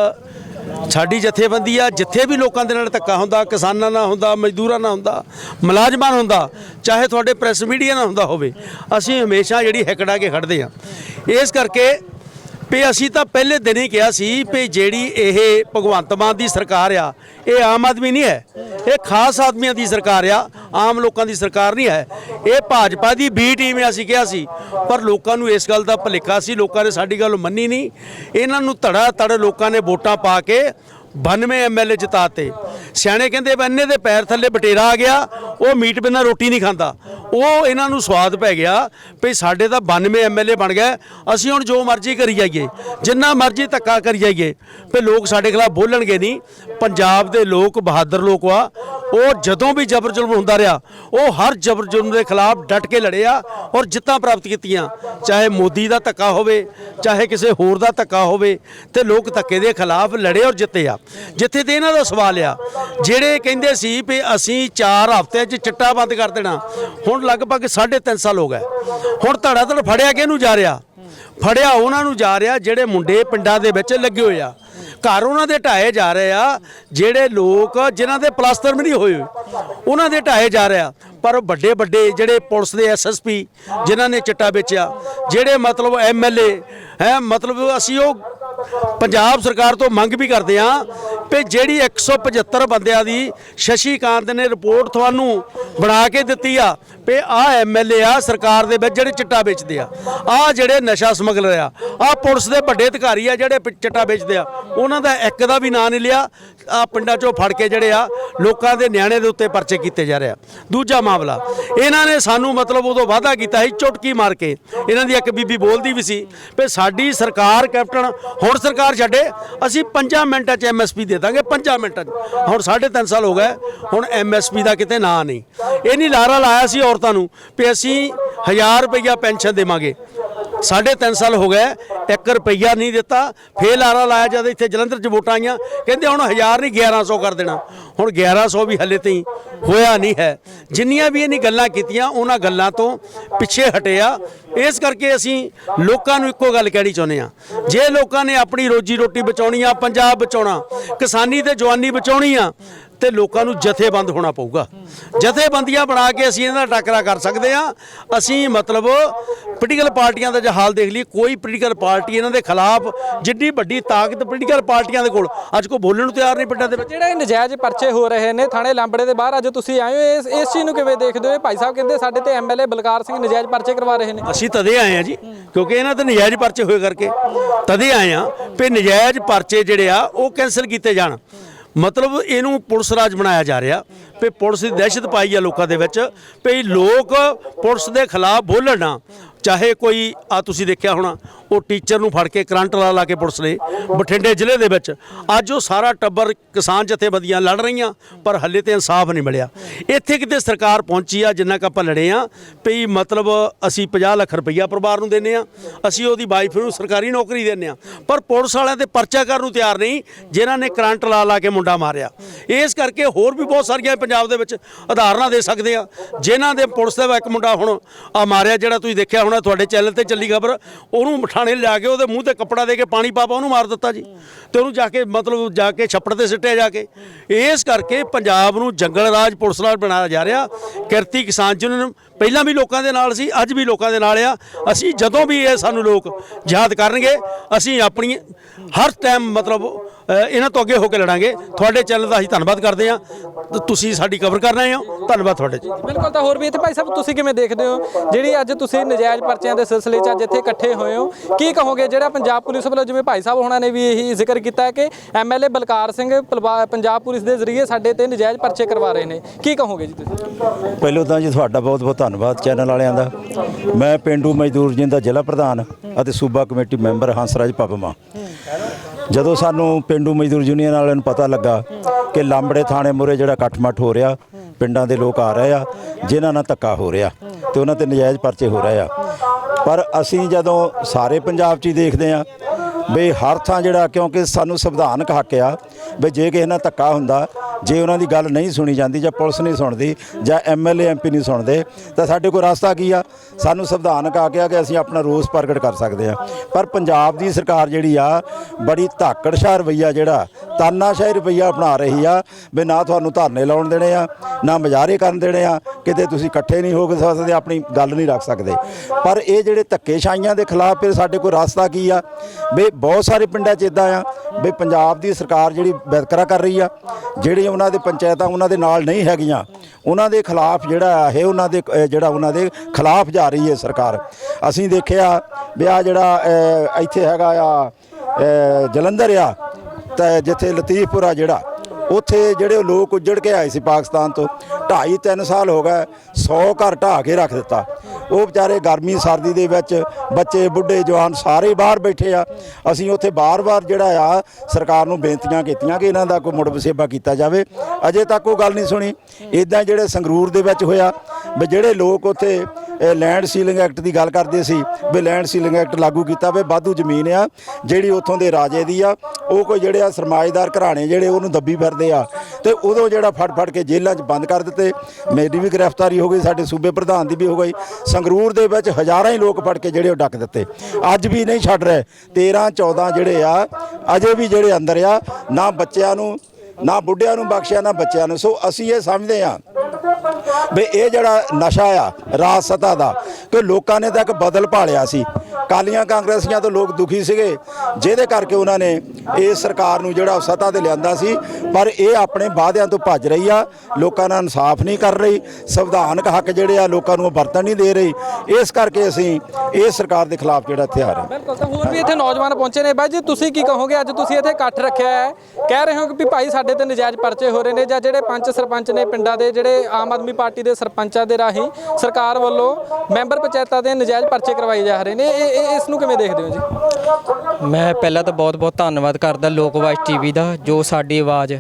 ਸਾਡੀ ਜਥੇਬੰਦੀ ਆ, ਜਿੱਥੇ ਵੀ ਲੋਕਾਂ ਦੇ ਨਾਲ ਧੱਕਾ ਹੁੰਦਾ, ਕਿਸਾਨਾਂ ਨਾਲ ਹੁੰਦਾ, ਮਜ਼ਦੂਰਾਂ ਨਾਲ ਹੁੰਦਾ, ਮੁਲਾਜ਼ਮਾਂ ਨਾਲ ਹੁੰਦਾ, ਚਾਹੇ ਤੁਹਾਡੇ ਪ੍ਰੈਸ ਮੀਡੀਆ ਨਾਲ ਹੁੰਦਾ ਹੋਵੇ, ਅਸੀਂ ਹਮੇਸ਼ਾ ਜਿਹੜੀ ਹੈਕੜਾ ਕੇ ਖੜਦੇ ਆ ਇਸ ਕਰਕੇ ਵੀ ਅਸੀਂ ਤਾਂ ਪਹਿਲੇ ਦਿਨ ਹੀ ਕਿਹਾ ਸੀ ਵੀ ਜਿਹੜੀ ਇਹ ਭਗਵੰਤ ਮਾਨ ਦੀ ਸਰਕਾਰ ਆ, ਇਹ ਆਮ ਆਦਮੀ ਨਹੀਂ ਹੈ। ਇਹ ਖਾਸ ਆਦਮੀਆਂ ਦੀ ਸਰਕਾਰ ਆ, ਆਮ ਲੋਕਾਂ ਦੀ ਸਰਕਾਰ ਨਹੀਂ ਹੈ। ਇਹ ਭਾਜਪਾ ਦੀ ਬੀ ਟੀਮ ਹੈ ਅਸੀਂ ਕਿਹਾ ਸੀ। ਪਰ ਲੋਕਾਂ ਨੂੰ ਇਸ ਗੱਲ ਦਾ ਭੁਲੇਖਾ ਸੀ, ਲੋਕਾਂ ਨੇ ਸਾਡੀ ਗੱਲ ਮੰਨੀ ਨਹੀਂ। ਇਹਨਾਂ ਨੂੰ ਧੜਾ ਧੜ ਲੋਕਾਂ ਨੇ ਵੋਟਾਂ ਪਾ ਕੇ 92 ਐਮਐਲਏ ਜਿਤਾਤੇ ਸਿਆਣੇ ਕਹਿੰਦੇ ਬੰਨੇ ਦੇ ਪੈਰ ਥੱਲੇ ਬਟੇਰਾ ਆ ਗਿਆ, ਉਹ ਮੀਟ ਬਿਨਾਂ ਰੋਟੀ ਨਹੀਂ ਖਾਂਦਾ। ਉਹ ਇਹਨਾਂ ਨੂੰ ਸਵਾਦ ਪੈ ਗਿਆ ਵੀ ਸਾਡੇ ਤਾਂ 92 ਐਮਐਲਏ ਬਣ ਗਏ, ਅਸੀਂ ਹੁਣ ਜੋ ਮਰਜ਼ੀ ਕਰੀ ਜਾਈਏ, ਜਿੰਨਾ ਮਰਜ਼ੀ ਧੱਕਾ ਕਰੀ ਜਾਈਏ, ਵੀ ਲੋਕ ਸਾਡੇ ਖਿਲਾਫ ਬੋਲਣਗੇ ਨਹੀਂ। ਪੰਜਾਬ ਦੇ ਲੋਕ ਬਹਾਦਰ ਲੋਕ ਆ, ਉਹ ਜਦੋਂ ਵੀ ਜਬਰ ਜ਼ੁਲਮ ਹੁੰਦਾ ਰਿਹਾ, ਉਹ ਹਰ ਜਬਰ ਜ਼ੁਲਮ ਦੇ ਖਿਲਾਫ ਡਟ ਕੇ ਲੜਿਆ ਔਰ ਜਿੱਤਾਂ ਪ੍ਰਾਪਤ ਕੀਤੀਆਂ। ਚਾਹੇ ਮੋਦੀ ਦਾ ਧੱਕਾ ਹੋਵੇ, ਚਾਹੇ ਕਿਸੇ ਹੋਰ ਦਾ ਧੱਕਾ ਹੋਵੇ, ਤੇ ਲੋਕ ਧੱਕੇ ਦੇ ਖਿਲਾਫ ਲੜੇ ਔਰ ਜਿੱਤੇ ਆ। ਜਿੱਥੇ ਤੇ ਇਹਨਾਂ ਦਾ ਸਵਾਲ ਆ, ਜਿਹੜੇ ਕਹਿੰਦੇ ਸੀ ਵੀ ਅਸੀਂ 4 ਹਫ਼ਤਿਆਂ 'ਚ ਚਿੱਟਾ ਬੰਦ ਕਰ ਦੇਣਾ, ਹੁਣ ਲਗਭਗ 3.5 ਸਾਲ ਹੋ ਗਏ। ਹੁਣ ਧੜਾ ਧੜ ਫੜਿਆ ਕਿਹਨੂੰ ਜਾ ਰਿਹਾ? ਫੜਿਆ ਉਹਨਾਂ ਨੂੰ ਜਾ ਰਿਹਾ, ਜਿਹੜੇ ਮੁੰਡੇ ਪਿੰਡਾਂ ਦੇ ਵਿੱਚ ਲੱਗੇ ਹੋਏ ਆ। ਘਰ ਉਹਨਾਂ ਦੇ ਢਾਏ ਜਾ ਰਹੇ ਆ, ਜਿਹੜੇ ਲੋਕ ਜਿਨ੍ਹਾਂ ਦੇ ਪਲਾਸਟਰ ਵੀ ਨਹੀਂ ਹੋਏ, ਉਹਨਾਂ ਦੇ ਢਾਏ ਜਾ ਰਿਹਾ ਪਰ ਵੱਡੇ ਵੱਡੇ ਜਿਹੜੇ ਪੁਲਿਸ ਦੇ ਐਸਐਸਪੀ ਜਿਨ੍ਹਾਂ ਨੇ ਚਿੱਟਾ ਵੇਚਿਆ, ਜਿਹੜੇ ਮਤਲਬ ਐਮਐਲਏ ਹੈ, ਮਤਲਬ ਅਸੀਂ ਉਹ ਪੰਜਾਬ ਸਰਕਾਰ ਤੋਂ ਮੰਗ ਵੀ ਕਰਦੇ ਆ ਕਿ ਜਿਹੜੀ 175 ਬੰਦਿਆਂ ਦੀ ਸ਼ਸ਼ੀ ਕਾਂਤ ਨੇ ਰਿਪੋਰਟ ਤੁਹਾਨੂੰ ਬਣਾ ਕੇ ਦਿੱਤੀ ਆ ਕਿ ਆ ਐਮਐਲਏ ਆ ਸਰਕਾਰ ਦੇ ਵਿੱਚ ਜਿਹੜੇ ਚਿੱਟਾ ਵੇਚਦੇ ਆ ਆ ਜਿਹੜੇ ਨਸ਼ਾ ਸਮਗਲਰ ਆ ਆ ਪੁਲਿਸ ਦੇ ਵੱਡੇ ਅਧਿਕਾਰੀ ਆ ਜਿਹੜੇ ਚਿੱਟਾ ਵੇਚਦੇ ਆ, ਉਹਨਾਂ ਦਾ ਇੱਕ ਦਾ ਵੀ ਨਾਂ ਨਹੀਂ ਲਿਆ ਆ ਪਿੰਡਾਂ ਚੋਂ ਫੜ ਕੇ ਜਿਹੜੇ ਆ ਲੋਕਾਂ ਦੇ ਨਿਆਣੇ ਦੇ ਉੱਤੇ ਪਰਚੇ ਕੀਤੇ ਜਾ ਰਹੇ ਆ। ਦੂਜਾ ਮਾਮਲਾ, ਇਹਨਾਂ ਨੇ ਸਾਨੂੰ ਮਤਲਬ ਉਦੋਂ ਵਾਅਦਾ ਕੀਤਾ ਸੀ ਚੁਟਕੀ ਮਾਰ ਕੇ, ਇਹਨਾਂ ਦੀ ਇੱਕ ਬੀਬੀ ਬੋਲਦੀ ਵੀ ਸੀ ਵੀ ਸਾਡੀ ਸਰਕਾਰ ਕੈਪਟਨ ਹੁਣ ਸਰਕਾਰ ਛੱਡੇ, ਅਸੀਂ 5 ਮਿੰਟਾਂ 'ਚ ਐਮਐਸਪੀ ਦੇ ਦਾਂਗੇ 5 ਮਿੰਟਾਂ 'ਚ। ਹੁਣ 3.5 ਸਾਲ ਹੋ ਗਏ, ਹੁਣ ਐਮਐਸਪੀ ਦਾ ਕਿਤੇ ਨਾਂ ਨਹੀਂ। ਇਹ ਨਹੀਂ ਲਾਰਾ ਲਾਇਆ ਸੀ ਔਰਤਾਂ ਨੂੰ ਵੀ ਅਸੀਂ 1000 ਰੁਪਈਆ ਪੈਨਸ਼ਨ ਦੇਵਾਂਗੇ। ਸਾਢੇ ਤਿੰਨ ਸਾਲ ਹੋ ਗਏ 1 ਰੁਪਈਆ ਨਹੀਂ ਦਿੱਤਾ, ਫੇਰ ਲਾਰਾ ਲਾਇਆ ਜਦ ਇੱਥੇ ਜਲੰਧਰ 'ਚ ਵੋਟਾਂ ਆਈਆਂ, ਕਹਿੰਦੇ ਹੁਣ 1000 ਨਹੀਂ 1100 ਕਰ ਦੇਣਾ। ਹੁਣ 1100 ਵੀ ਹੱਲੇ ਤਾਈਂ ਹੋਇਆ ਨਹੀਂ ਹੈ। ਜਿੰਨੀਆਂ ਵੀ ਇਹਨੀ ਗੱਲਾਂ ਕੀਤੀਆਂ, ਉਹਨਾਂ ਗੱਲਾਂ ਤੋਂ ਪਿੱਛੇ ਹਟਿਆ। ਇਸ ਕਰਕੇ ਅਸੀਂ ਲੋਕਾਂ ਨੂੰ ਇੱਕੋ ਗੱਲ ਕਹਿਣੀ ਚਾਹੁੰਦੇ ਆ ਜੇ ਲੋਕਾਂ ਨੇ ਆਪਣੀ ਰੋਜੀ ਰੋਟੀ ਬਚਾਉਣੀ ਆ, ਪੰਜਾਬ ਬਚਾਉਣਾ, ਕਿਸਾਨੀ ਤੇ ਜਵਾਨੀ ਬਚਾਉਣੀ ਆ ਤੇ ਲੋਕਾਂ ਨੂੰ ਜਥੇਬੰਦ ਹੋਣਾ ਪਊਗਾ। ਜਥੇਬੰਦੀਆਂ ਬਣਾ ਕੇ ਅਸੀਂ ਇਹਨਾਂ ਦਾ ਟੱਕਰਾ ਕਰ ਸਕਦੇ ਆ ਅਸੀਂ ਮਤਲਬ ਪੋਲੀਟੀਕਲ ਪਾਰਟੀਆਂ ਦਾ ਜੇ ਹਾਲ ਦੇਖ ਲਈਏ ਕੋਈ ਪੋਲੀਟੀਕਲ ਪਾਰਟੀ ਇਹਨਾਂ ਦੇ ਖਿਲਾਫ ਜਿੱਡੀ ਵੱਡੀ ਤਾਕਤ ਪੋਲੀਟੀਕਲ ਪਾਰਟੀਆਂ ਦੇ ਕੋਲ ਅੱਜ ਕੋਈ ਬੋਲਣ ਨੂੰ ਤਿਆਰ ਨਹੀਂ ਪਿੰਡਾਂ ਦੇ ਵਿੱਚ। ਜਿਹੜੇ ਨਜਾਇਜ਼ ਪਰਚੇ ਹੋ ਰਹੇ ਨੇ ਥਾਣੇ ਲਾਂਬੜੇ ਦੇ ਬਾਹਰ ਅੱਜ ਤੁਸੀਂ ਆਏ ਹੋ ਇਸ ਇਸ ਚੀਜ਼ ਨੂੰ ਕਿਵੇਂ ਦੇਖਦੇ ਹੋ? ਭਾਈ ਸਾਹਿਬ ਕਹਿੰਦੇ ਸਾਡੇ ਤੇ ਐਮਐਲਏ ਬਲਕਾਰ ਸਿੰਘ ਨਜਾਇਜ਼ ਪਰਚੇ ਕਰਵਾ ਰਹੇ ਨੇ। ਅਸੀਂ ਤਦੇ ਆਏ ਆ ਜੀ ਕਿਉਂਕਿ ਇਹਨਾਂ ਤੇ ਨਜਾਇਜ਼ ਪਰਚੇ ਹੋਏ ਕਰਕੇ। ਤਦੇ ਆਏ ਆ ਵੀ ਨਜਾਇਜ਼ ਪਰਚੇ ਜਿਹੜੇ ਆ ਉਹ ਕੈਨਸਲ ਕੀਤੇ ਜਾਣ। ਮਤਲਬ ਇਹਨੂੰ ਪੁਲਿਸ ਰਾਜ ਬਣਾਇਆ ਜਾ ਰਿਹਾ। ਵੀ ਪੁਲਿਸ ਦੀ ਦਹਿਸ਼ਤ ਪਾਈ ਆ ਲੋਕਾਂ ਦੇ ਵਿੱਚ ਵੀ ਲੋਕ ਪੁਲਿਸ ਦੇ ਖਿਲਾਫ ਬੋਲਣ ਨਾ। ਚਾਹੇ ਕੋਈ, ਆ ਤੁਸੀਂ ਦੇਖਿਆ ਹੋਣਾ, ਉਹ ਟੀਚਰ ਨੂੰ ਫੜ ਕੇ ਕਰੰਟ ਲਾ ਲਾ ਕੇ ਪੁਲਿਸ ਨੇ ਬਠਿੰਡੇ ਜ਼ਿਲ੍ਹੇ ਦੇ ਵਿੱਚ। ਅੱਜ ਉਹ ਸਾਰਾ ਟੱਬਰ ਕਿਸਾਨ ਜਥੇਬੰਦੀਆਂ ਲੜ ਰਹੀਆਂ, ਪਰ ਹੱਲੇ ਤੇ ਇਨਸਾਫ ਨਹੀਂ ਮਿਲਿਆ। ਇੱਥੇ ਕਿਤੇ ਸਰਕਾਰ ਪਹੁੰਚੀ ਆ, ਜਿੰਨਾ ਕੁ ਆਪਾਂ ਲੜੇ ਆ, ਵੀ ਮਤਲਬ ਅਸੀਂ 50 ਲੱਖ ਰੁਪਈਆ ਪਰਿਵਾਰ ਨੂੰ ਦਿੰਨੇ ਆ, ਅਸੀਂ ਉਹਦੀ ਵਾਈਫ ਨੂੰ ਸਰਕਾਰੀ ਨੌਕਰੀ ਦਿੰਨੇ ਆ। ਪਰ ਪੁਲਿਸ ਵਾਲਿਆਂ ਤੇ ਪਰਚਾ ਕਰਨ ਨੂੰ ਤਿਆਰ ਨਹੀਂ, ਜਿਨ੍ਹਾਂ ਨੇ ਕਰੰਟ ਲਾ ਲਾ ਕੇ ਮੁੰਡਾ ਮਾਰਿਆ। ਇਸ ਕਰਕੇ ਹੋਰ ਵੀ ਬਹੁਤ ਸਾਰੀਆਂ ਪੰਜਾਬ ਦੇ ਵਿੱਚ ਉਦਾਹਰਨਾਂ ਦੇ ਸਕਦੇ ਆ। ਜਿਨ੍ਹਾਂ ਦੇ ਪੁਲਿਸ ਦਾ ਇੱਕ ਮੁੰਡਾ ਹੁਣ ਆ ਮਾਰਿਆ, ਜਿਹੜਾ ਤੁਸੀਂ ਦੇਖਿਆ ਹੋਣਾ ਤੁਹਾਡੇ ਚੈਨਲ ਤੇ ਚੱਲੀ ਖਬਰ, ਉਹਨੂੰ ਥਾਣੇ ਲਿਜਾ ਕੇ ਉਹਦੇ ਮੂੰਹ ਤੇ ਕੱਪੜਾ ਦੇ ਕੇ ਪਾਣੀ ਪਾਪਾ ਉਹਨੂੰ ਮਾਰ ਦਿੱਤਾ ਜੀ। ਤੇ ਉਹਨੂੰ ਜਾ ਕੇ ਮਤਲਬ ਜਾ ਕੇ ਛੱਪੜ ਤੇ ਸਿੱਟਿਆ ਜਾ ਕੇ। ਇਸ ਕਰਕੇ ਪੰਜਾਬ ਨੂੰ ਜੰਗਲ ਰਾਜ ਪੁਲਿਸ ਰਾਜ ਬਣਾਇਆ ਜਾ ਰਿਹਾ। ਕਿਰਤੀ ਕਿਸਾਨ ਯੂਨੀਅਨ ਪਹਿਲਾਂ ਵੀ ਲੋਕਾਂ ਦੇ ਨਾਲ ਸੀ ਅੱਜ ਵੀ ਲੋਕਾਂ ਦੇ ਨਾਲ ਆ। ਅਸੀਂ ਜਦੋਂ ਵੀ ਇਹ ਸਾਨੂੰ ਲੋਕ ਯਾਦ ਕਰਨਗੇ ਅਸੀਂ ਆਪਣੀ ਹਰ ਟਾਈਮ ਮਤਲਬ ਇਹਨਾਂ ਤੋਂ ਅੱਗੇ ਹੋ ਕੇ ਲੜਾਂਗੇ। ਤੁਹਾਡੇ ਚੈਨਲ ਦਾ ਅਸੀਂ ਧੰਨਵਾਦ ਕਰਦੇ ਹਾਂ। ਤੇ ਤੁਸੀਂ ਸਾਡੀ ਕਵਰ ਕਰ ਰਹੇ ਹੋ। ਧੰਨਵਾਦ ਤੁਹਾਡੇ ਜੀ। ਬਿਲਕੁਲ ਤਾਂ ਹੋਰ ਵੀ ਇੱਥੇ ਭਾਈ ਸਾਹਿਬ ਤੁਸੀਂ ਕਿਵੇਂ ਦੇਖਦੇ ਹੋ? ਜਿਹੜੀ ਅੱਜ ਤੁਸੀਂ ਨਜਾਇਜ਼ ਪਰਚਿਆਂ ਦੇ ਸਿਲਸਿਲੇ 'ਚ ਅੱਜ ਇੱਥੇ ਇਕੱਠੇ ਹੋਏ ਹੋ ਕੀ ਕਹੋਗੇ? ਜਿਹੜਾ ਪੰਜਾਬ ਪੁਲਿਸ ਵੱਲੋਂ ਜਿਵੇਂ ਭਾਈ ਸਾਹਿਬ ਹੋਣਾ ਨੇ ਵੀ ਇਹੀ ਜ਼ਿਕਰ ਕੀਤਾ ਹੈ ਕਿ ਐਮਐਲਏ ਬਲਕਾਰ ਸਿੰਘ ਪੰਜਾਬ ਪੁਲਿਸ ਦੇ ਜ਼ਰੀਏ ਸਾਡੇ ਤੇ ਨਜਾਇਜ਼ ਪਰਚੇ ਕਰਵਾ ਰਹੇ ਨੇ। ਕੀ ਕਹੋਗੇ ਜੀ ਤੁਸੀਂ? ਪਹਿਲੋਂ ਤਾਂ ਜੀ ਤੁਹਾਡਾ ਬਹੁਤ ਬਹੁਤ ਧੰਨਵਾਦ ਚੈਨਲ ਵਾਲਿਆਂ ਦਾ। ਮੈਂ ਪਿੰਡੂ ਮਜ਼ਦੂਰ ਜੀ ਦਾ ਜ਼ਿਲ੍ਹਾ ਪ੍ਰਧਾਨ ਅਤੇ ਸੂਬਾ ਕਮੇਟੀ ਮੈਂਬਰ ਹੰਸਰਾਜ ਪੱਪਮਾ ਜਦੋਂ ਸਾਨੂੰ ਪਿੰਡੂ ਮਜ਼ਦੂਰ ਯੂਨੀਅਨ ਵਾਲਿਆਂ ਨੂੰ ਪਤਾ ਲੱਗਾ ਕਿ ਲਾਂਬੜੇ ਥਾਣੇ ਮੂਹਰੇ ਜਿਹੜਾ ਇਕੱਠ-ਮੱਠ ਹੋ ਰਿਹਾ, ਪਿੰਡਾਂ ਦੇ ਲੋਕ ਆ ਰਹੇ ਆ, ਜਿਨ੍ਹਾਂ ਨਾਲ ਧੱਕਾ ਹੋ ਰਿਹਾ ਤੇ ਉਹਨਾਂ ਤੇ ਨਜਾਇਜ਼ ਪਰਚੇ ਹੋ ਰਹੇ ਆ। ਪਰ ਅਸੀਂ ਜਦੋਂ ਸਾਰੇ ਪੰਜਾਬ 'ਚ ਹੀ ਦੇਖਦੇ ਆ ਵੀ ਹਰ ਥਾਂ ਜਿਹੜਾ, ਕਿਉਂਕਿ ਸਾਨੂੰ ਸੰਵਿਧਾਨਕ ਹੱਕ ਆ ਵੀ ਜੇ ਕਿਸੇ ਨਾਲ ਧੱਕਾ ਹੁੰਦਾ, ਜੇ ਉਹਨਾਂ ਦੀ ਗੱਲ ਨਹੀਂ ਸੁਣੀ ਜਾਂਦੀ ਜਾਂ ਪੁਲਿਸ ਨਹੀਂ ਸੁਣਦੀ ਜਾਂ ਐਮਐਲਏ ਐਮਪੀ ਨਹੀਂ ਸੁਣਦੇ, ਤਾਂ ਸਾਡੇ ਕੋਲ ਰਸਤਾ ਕੀ ਆ? ਸਾਨੂੰ ਸੰਵਿਧਾਨਕ ਆ ਗਿਆ ਕਿ ਅਸੀਂ ਆਪਣਾ ਰੋਸ ਪ੍ਰਗਟ ਕਰ ਸਕਦੇ ਆ। ਪਰ ਪੰਜਾਬ ਦੀ ਸਰਕਾਰ ਜਿਹੜੀ ਆ, ਬੜੀ ਧਾਕੜਸ਼ਾਹ ਰਵਈਆ ਜਿਹੜਾ ਤਾਨਾਸ਼ਾਹੀ ਰਵਈਆ ਅਪਣਾ ਰਹੀ ਆ ਵੀ ਨਾ ਤੁਹਾਨੂੰ ਧਰਨੇ ਲਾਉਣ ਦੇਣੇ ਆ, ਨਾ ਮਜ਼ਾਰੇ ਕਰਨ ਦੇਣੇ ਆ, ਕਿਤੇ ਤੁਸੀਂ ਇਕੱਠੇ ਨਹੀਂ ਹੋ ਕੇ ਸਕਦੇ, ਆਪਣੀ ਗੱਲ ਨਹੀਂ ਰੱਖ ਸਕਦੇ। ਪਰ ਇਹ ਜਿਹੜੇ ਧੱਕੇਸ਼ਾਹੀਆਂ ਦੇ ਖਿਲਾਫ ਫਿਰ ਸਾਡੇ ਕੋਲ ਰਸਤਾ ਕੀ ਆ? ਵੀ ਬਹੁਤ ਸਾਰੇ ਪਿੰਡਾਂ 'ਚ ਇਦਾਂ ਆ ਵੀ ਪੰਜਾਬ ਦੀ ਸਰਕਾਰ ਜਿਹੜੀ ਵਿਤਕਰਾ ਕਰ ਰਹੀ ਆ ਜਿਹੜੀ ਉਹਨਾਂ ਦੇ ਪੰਚਾਇਤਾਂ ਉਹਨਾਂ ਦੇ ਨਾਲ ਨਹੀਂ ਹੈਗੀਆਂ, ਉਹਨਾਂ ਦੇ ਖਿਲਾਫ ਜਿਹੜਾ ਹੈ ਉਹਨਾਂ ਦੇ ਜਿਹੜਾ ਉਹਨਾਂ ਦੇ ਖਿਲਾਫ ਜਾ ਰਹੀ ਹੈ ਸਰਕਾਰ। ਅਸੀਂ ਦੇਖਿਆ ਵੀ ਆ ਜਿਹੜਾ ਇੱਥੇ ਹੈਗਾ ਆ ਜਲੰਧਰ ਆ, ਤੇ ਜਿੱਥੇ ਲਤੀਫਪੁਰਾ ਜਿਹੜਾ ਉੱਥੇ ਜਿਹੜੇ ਲੋਕ ਉੱਜੜ ਕੇ ਆਏ ਸੀ ਪਾਕਿਸਤਾਨ ਤੋਂ, ਢਾਈ ਤਿੰਨ ਸਾਲ ਹੋ ਗਏ 100 ਘਰ ਢਾਹ ਕੇ ਰੱਖ ਦਿੱਤਾ। ਉਹ ਵਿਚਾਰੇ ਗਰਮੀ, ਸਰਦੀ ਦੇ ਵਿੱਚ ਬੱਚੇ, ਬੁੱਢੇ, ਜਵਾਨ ਸਾਰੇ ਬਾਹਰ ਬੈਠੇ ਆ। ਅਸੀਂ ਉੱਥੇ ਬਾਰ-ਬਾਰ ਜਿਹੜਾ ਆ, ਸਰਕਾਰ ਨੂੰ ਬੇਨਤੀਆਂ ਕੀਤੀਆਂ ਕਿ ਇਹਨਾਂ ਦਾ ਕੋਈ ਮੁੜ ਵਸੇਬਾ ਕੀਤਾ ਜਾਵੇ। ਅਜੇ ਤੱਕ ਉਹ ਗੱਲ ਨਹੀਂ ਸੁਣੀ। ਇਦਾਂ ਜਿਹੜੇ ਸੰਗਰੂਰ ਦੇ ਵਿੱਚ ਹੋਇਆ, ਵੀ ਜਿਹੜੇ ਲੋਕ ਉੱਥੇ ਲੈਂਡ ਸੀਲਿੰਗ ਐਕਟ ਦੀ ਗੱਲ ਕਰਦੇ ਸੀ ਵੀ ਲੈਂਡ ਸੀਲਿੰਗ ਐਕਟ ਲਾਗੂ ਕੀਤਾ ਵੀ ਵਾਧੂ ਜ਼ਮੀਨ ਆ, ਜਿਹੜੀ ਉੱਥੋਂ ਦੇ ਰਾਜੇ ਦੀ ਆ, ਉਹ ਕੋਈ ਜਿਹੜੇ ਆ ਸਰਮਾਏਦਾਰ ਘਰਾਣੇ ਜਿਹੜੇ ਉਹਨੂੰ ਦੱਬੀ ਫਿਰਦੇ ਆ। ਤੇ ਉਦੋਂ ਜਿਹੜਾ ਫੜ ਫੜ ਕੇ ਜੇਲ੍ਹਾਂ 'ਚ ਬੰਦ ਕਰ ਦਿੱਤੇ। ਮੇਰੀ ਵੀ ਗ੍ਰਿਫਤਾਰੀ ਹੋ ਗਈ, ਸਾਡੇ ਸੂਬੇ ਪ੍ਰਧਾਨ ਦੀ ਵੀ ਹੋ ਗਈ। ਸੰਗਰੂਰ ਦੇ ਵਿੱਚ ਹਜ਼ਾਰਾਂ ਹੀ ਲੋਕ ਫੜ ਕੇ ਜਿਹੜੇ ਉਹ ਡੱਕ ਦਿੱਤੇ। ਅੱਜ ਵੀ ਨਹੀਂ ਛੱਡ ਰਹੇ। 13 14 ਜਿਹੜੇ ਆ, ਅਜੇ ਵੀ ਜਿਹੜੇ ਅੰਦਰ ਆ, ਨਾ ਬੱਚਿਆਂ ਨੂੰ, ਨਾ ਬੁੱਢਿਆਂ ਨੂੰ ਬਖਸ਼ਿਆ, ਨਾ ਬੱਚਿਆਂ ਨੂੰ। ਸੋ ਅਸੀਂ ਇਹ ਸਮਝਦੇ ਆ ਵੀ ਇਹ ਜਿਹੜਾ ਨਸ਼ਾ ਆ ਰਾਜ ਸਤਾ ਦਾ, ਕਿ ਲੋਕਾਂ ਨੇ ਤਾਂ ਇੱਕ ਬਦਲ ਭਾਲਿਆ ਸੀ। ਕਾਲੀਆਂ ਕਾਂਗਰਸੀਆਂ ਤੋਂ ਲੋਕ ਦੁਖੀ ਸੀਗੇ, ਜਿਹਦੇ ਕਰਕੇ ਉਹਨਾਂ ਨੇ ਇਸ ਸਰਕਾਰ ਨੂੰ ਜਿਹੜਾ ਉਹ ਸੱਤਾ ਤੇ ਲਿਆਂਦਾ ਸੀ, ਪਰ ਇਹ ਆਪਣੇ ਵਾਅਦਿਆਂ ਤੋਂ ਭੱਜ ਰਹੀ ਆ, ਲੋਕਾਂ ਨਾਲ ਇਨਸਾਫ ਨਹੀਂ ਕਰ ਰਹੀ, ਸੰਵਿਧਾਨਕ ਹੱਕ ਜਿਹੜੇ ਆ ਲੋਕਾਂ ਨੂੰ ਉਹ ਵਰਤਣ ਨਹੀਂ ਦੇ ਰਹੀ। ਇਸ ਕਰਕੇ ਅਸੀਂ ਇਹ ਸਰਕਾਰ ਦੇ ਖਿਲਾਫ ਜਿਹੜਾ ਇੱਥੇ ਆ ਰਹੇ ਬਿਲਕੁਲ, ਤਾਂ ਹੋਰ ਵੀ ਇੱਥੇ ਨੌਜਵਾਨ ਪਹੁੰਚੇ ਨੇ। ਬਾਈ ਜੀ, ਤੁਸੀਂ ਕੀ ਕਹੋਗੇ? ਅੱਜ ਤੁਸੀਂ ਇੱਥੇ ਇਕੱਠ ਰੱਖਿਆ ਹੈ। ਕਹਿ ਰਹੇ ਹੋ ਕਿ ਵੀ ਭਾਈ ਸਾਡੇ ਤੇ ਨਜਾਇਜ਼ ਪਰਚੇ ਹੋ ਰਹੇ ਨੇ ਜਾਂ ਜਿਹੜੇ ਪੰਚ ਸਰਪੰਚ ਨੇ ਪਿੰਡਾਂ ਦੇ, ਜਿਹੜੇ ਆਮ ਆਦਮੀ ਪਾਰਟੀ ਦੇ ਸਰਪੰਚਾਂ ਦੇ ਰਾਹੀਂ ਸਰਕਾਰ ਵੱਲੋਂ ਮੈਂਬਰ ਪੰਚਾਇਤਾਂ ਦੇ ਨਜਾਇਜ਼ ਪਰਚੇ ਕਰਵਾਏ ਜਾ ਰਹੇ ਨੇ। ਇਹ ਇਸ ਨੂੰ ਕਿਵੇਂ ਦੇਖਦੇ ਹੋ ਜੀ? ਮੈਂ ਪਹਿਲਾਂ ਤਾਂ ਬਹੁਤ-ਬਹੁਤ ਧੰਨਵਾਦ ਕਰਦਾ ਲੋਕਵਾਜ ਟੀਵੀ ਦਾ ਜੋ ਸਾਡੀ ਆਵਾਜ਼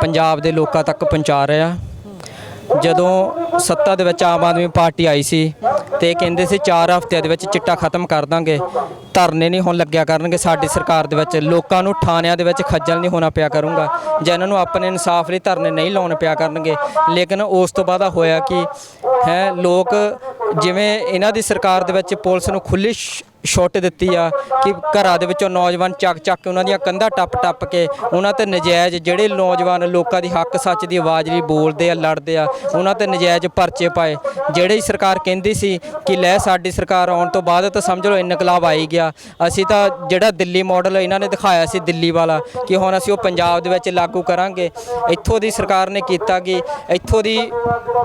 ਪੰਜਾਬ ਦੇ ਲੋਕਾਂ ਤੱਕ ਪਹੁੰਚਾ ਰਿਹਾ। ਜਦੋਂ ਸੱਤਾ ਦੇ ਵਿੱਚ ਆਮ ਆਦਮੀ ਪਾਰਟੀ ਆਈ ਸੀ ਤੇ ਕਹਿੰਦੇ ਸੀ 4 ਹਫ਼ਤਿਆਂ ਦੇ ਵਿੱਚ ਚਿੱਟਾ ਖਤਮ ਕਰ ਦਾਂਗੇ, ਧਰਨੇ ਨਹੀਂ ਹੁਣ ਲੱਗਿਆ ਕਰਨਗੇ, ਸਾਡੀ ਸਰਕਾਰ ਦੇ ਵਿੱਚ ਲੋਕਾਂ ਨੂੰ ਥਾਣਿਆਂ ਦੇ ਵਿੱਚ ਖੱਜਲ ਨਹੀਂ ਹੋਣਾ ਪਿਆ ਕਰੂੰਗਾ ਜਾਂ ਇਹਨਾਂ ਨੂੰ ਆਪਣੇ ਇਨਸਾਫ ਲਈ ਧਰਨੇ ਨਹੀਂ ਲਾਉਣ ਪਿਆ ਕਰਨਗੇ। ਲੇਕਿਨ ਉਸ ਤੋਂ ਬਾਅਦ ਹੋਇਆ ਕਿ ਹੈ, ਲੋਕ ਜਿਵੇਂ ਇਹਨਾਂ ਦੀ ਸਰਕਾਰ ਦੇ ਵਿੱਚ ਪੁਲਿਸ ਨੂੰ ਖੁੱਲੀ ਛੁੱਟ ਦਿੱਤੀ ਆ ਕਿ ਘਰਾਂ ਦੇ ਵਿੱਚੋਂ ਨੌਜਵਾਨ ਚੱਕ ਚੱਕ ਕੇ ਉਹਨਾਂ ਦੀਆਂ ਕੰਧਾਂ ਟੱਪ ਟੱਪ ਕੇ ਉਹਨਾਂ ਤੇ ਨਜਾਇਜ਼ ਜਿਹੜੇ ਨੌਜਵਾਨ ਲੋਕਾਂ ਦੀ ਹੱਕ ਸੱਚ ਦੀ ਆਵਾਜ਼ ਲਈ ਬੋਲਦੇ ਆ, ਲੜਦੇ ਆ, ਉਹਨਾਂ ਤੇ ਨਜਾਇਜ਼ ਪਰਚੇ ਪਾਏ। ਜਿਹੜੇ ਸਰਕਾਰ ਕਹਿੰਦੀ ਸੀ ਕਿ ਲੈ ਸਾਡੀ ਸਰਕਾਰ ਆਉਣ ਤੋਂ ਬਾਅਦ ਤਾਂ ਸਮਝ ਲਓ ਇਨਕਲਾਬ ਆਈ ਗਿਆ। ਅਸੀਂ ਤਾਂ ਜਿਹੜਾ ਦਿੱਲੀ ਮਾਡਲ ਇਹਨਾਂ ਨੇ ਦਿਖਾਇਆ ਸੀ ਦਿੱਲੀ ਵਾਲਾ ਕਿ ਹੁਣ ਅਸੀਂ ਉਹ ਪੰਜਾਬ ਦੇ ਵਿੱਚ ਲਾਗੂ ਕਰਾਂਗੇ। ਇੱਥੋਂ ਦੀ ਸਰਕਾਰ ਨੇ ਕੀਤਾ ਕਿ ਇੱਥੋਂ ਦੀ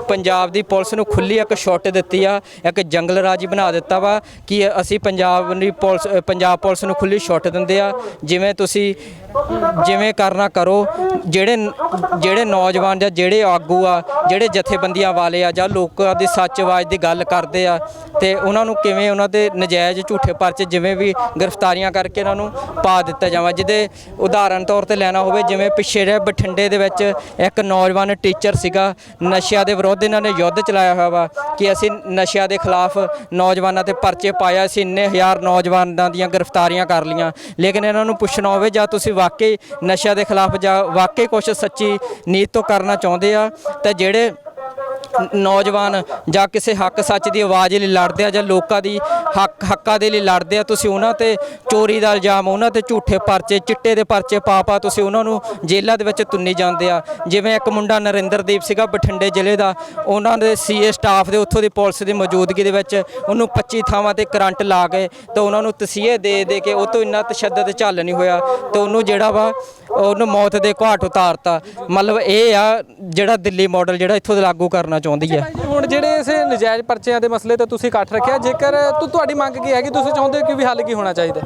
ਪੰਜਾਬ ਦੀ ਪੁਲਿਸ ਨੂੰ ਖੁੱਲੀ ਇੱਕ ਛੁੱਟ ਦਿੱਤੀ ਆ, ਇੱਕ ਜੰਗਲ ਰਾਜੀ ਬਣਾ ਦਿੱਤਾ ਵਾ ਕਿ ਅਸੀਂ ਪੰਜਾਬ ਦੀ ਪੁਲਿਸ ਪੰਜਾਬ ਪੁਲਿਸ ਨੂੰ ਖੁੱਲੀ ਛੁੱਟ ਦਿੰਦੇ ਆ। ਜਿਵੇਂ ਤੁਸੀਂ, ਜਿਵੇਂ ਕਰਨਾ ਕਰੋ, ਜਿਹੜੇ ਜਿਹੜੇ ਨੌਜਵਾਨ ਜਾਂ ਜਿਹੜੇ ਆਗੂ ਆ, ਜਿਹੜੇ ਜਥੇਬੰਦੀਆਂ ਵਾਲੇ ਆ ਜਾਂ ਲੋਕਾਂ ਦੀ ਸੱਚ ਆਵਾਜ਼ ਦੀ ਗੱਲ ਕਰਦੇ ਆ, ਤੇ ਉਹਨਾਂ ਨੂੰ ਕਿਵੇਂ ਉਹਨਾਂ ਦੇ ਨਜਾਇਜ਼ ਝੂਠੇ ਪਰਚੇ ਜਿਵੇਂ ਵੀ ਗ੍ਰਿਫਤਾਰੀਆਂ ਕਰਕੇ ਇਹਨਾਂ ਨੂੰ ਪਾ ਦਿੱਤਾ ਜਾਵਾ। ਜਿਹਦੇ ਉਦਾਹਰਨ ਤੌਰ ਤੇ ਲੈਣਾ ਹੋਵੇ, ਜਿਵੇਂ ਪਿੱਛੇ ਰਹਿ ਬਠਿੰਡੇ ਦੇ ਵਿੱਚ ਇੱਕ ਨੌਜਵਾਨ ਟੀਚਰ ਸੀਗਾ, ਨਸ਼ਿਆਂ ਦੇ ਵਿਰੁੱਧ ਇਹਨਾਂ ਨੇ ਯੁੱਧ ਚਲਾਇਆ ਹੋਇਆ ਵਾ ਕਿ ਅਸੀਂ ਨਸ਼ਿਆਂ ਦੇ ਖਿਲਾਫ ਨੌਜਵਾਨਾਂ ਤੇ ਪਰਚੇ ਪਾਇਆ ਸੀ ਇੰਨੇ ਹਜ਼ਾਰ ਨੌਜਵਾਨਾਂ ਦੀਆਂ ਗ੍ਰਿਫਤਾਰੀਆਂ ਕਰ ਲੀਆਂ ਲੇਕਿਨ ਇਹਨਾਂ ਨੂੰ ਪੁੱਛਣਾ ਹੋਵੇ ਜਾਂ ਤੁਸੀਂ ਵਾਕਈ ਨਸ਼ਿਆਂ ਦੇ ਖਿਲਾਫ ਜਾਂ ਵਾਕਈ ਕੁਝ ਸੱਚੀ ਨੀਤ ਤੋਂ ਕਰਨਾ ਚਾਹੁੰਦੇ ਆ, ਤਾਂ ਜਿਹੜੇ ਨੌਜਵਾਨ ਜਾਂ ਕਿਸੇ ਹੱਕ ਸੱਚ ਦੀ ਆਵਾਜ਼ ਲਈ ਲੜਦੇ ਆ ਜਾਂ ਲੋਕਾਂ ਦੀ ਹੱਕ, ਹੱਕਾਂ ਦੇ ਲਈ ਲੜਦੇ ਆ, ਤੁਸੀਂ ਉਹਨਾਂ ਤੇ ਚੋਰੀ ਦਾ ਇਲਜ਼ਾਮ, ਉਹਨਾਂ ਤੇ ਝੂਠੇ ਪਰਚੇ, ਚਿੱਟੇ ਦੇ ਪਰਚੇ ਪਾ ਪਾ ਤੁਸੀਂ ਉਹਨਾਂ ਨੂੰ ਜੇਲ੍ਹਾਂ ਦੇ ਵਿੱਚ ਤੁੰਨੀ ਜਾਂਦੇ ਆ। ਜਿਵੇਂ ਇੱਕ ਮੁੰਡਾ ਨਰਿੰਦਰਦੀਪ ਸੀਗਾ ਬਠਿੰਡੇ ਜ਼ਿਲ੍ਹੇ ਦਾ, ਉਹਨਾਂ ਦੇ ਸੀਏ ਸਟਾਫ ਦੇ ਉੱਥੋਂ ਦੀ ਪੁਲਿਸ ਦੀ ਮੌਜੂਦਗੀ ਦੇ ਵਿੱਚ ਉਹਨੂੰ 25 ਥਾਵਾਂ ਤੇ ਕਰੰਟ ਲਾ ਗਏ ਤਾਂ ਉਹਨਾਂ ਨੂੰ ਤਸੀਹੇ ਦੇ ਦੇ ਕੇ ਉਹ ਤੋਂ ਇੰਨਾ ਤਸ਼ੱਦਦ ਝੱਲ ਨਹੀਂ ਹੋਇਆ ਤੇ ਉਹਨੂੰ ਜਿਹੜਾ ਵਾ ਉਹਨੂੰ ਮੌਤ ਦੇ ਘਾਟ ਉਤਾਰਤਾ। ਮਤਲਬ ਇਹ ਆ ਜਿਹੜਾ ਦਿੱਲੀ ਮਾਡਲ ਜਿਹੜਾ ਇੱਥੋਂ ਦਾ ਲਾਗੂ ਕਰਨਾ ਚਾਹੁੰਦੀ ਹੈ। ਹੁਣ ਜਿਹੜੇ ਇਸ ਨਜਾਇਜ਼ ਪਰਚਿਆਂ ਦੇ ਮਸਲੇ ਤੇ ਤੁਸੀਂ ਇਕੱਠ ਰੱਖਿਆ ਜੇਕਰ ਤੁ- ਤੁਹਾਡੀ ਮੰਗ ਕੀ ਹੈਗੀ? ਤੁਸੀਂ ਚਾਹੁੰਦੇ ਹੋ ਕਿ ਵੀ ਹੱਲ ਕੀ ਹੋਣਾ ਚਾਹੀਦਾ?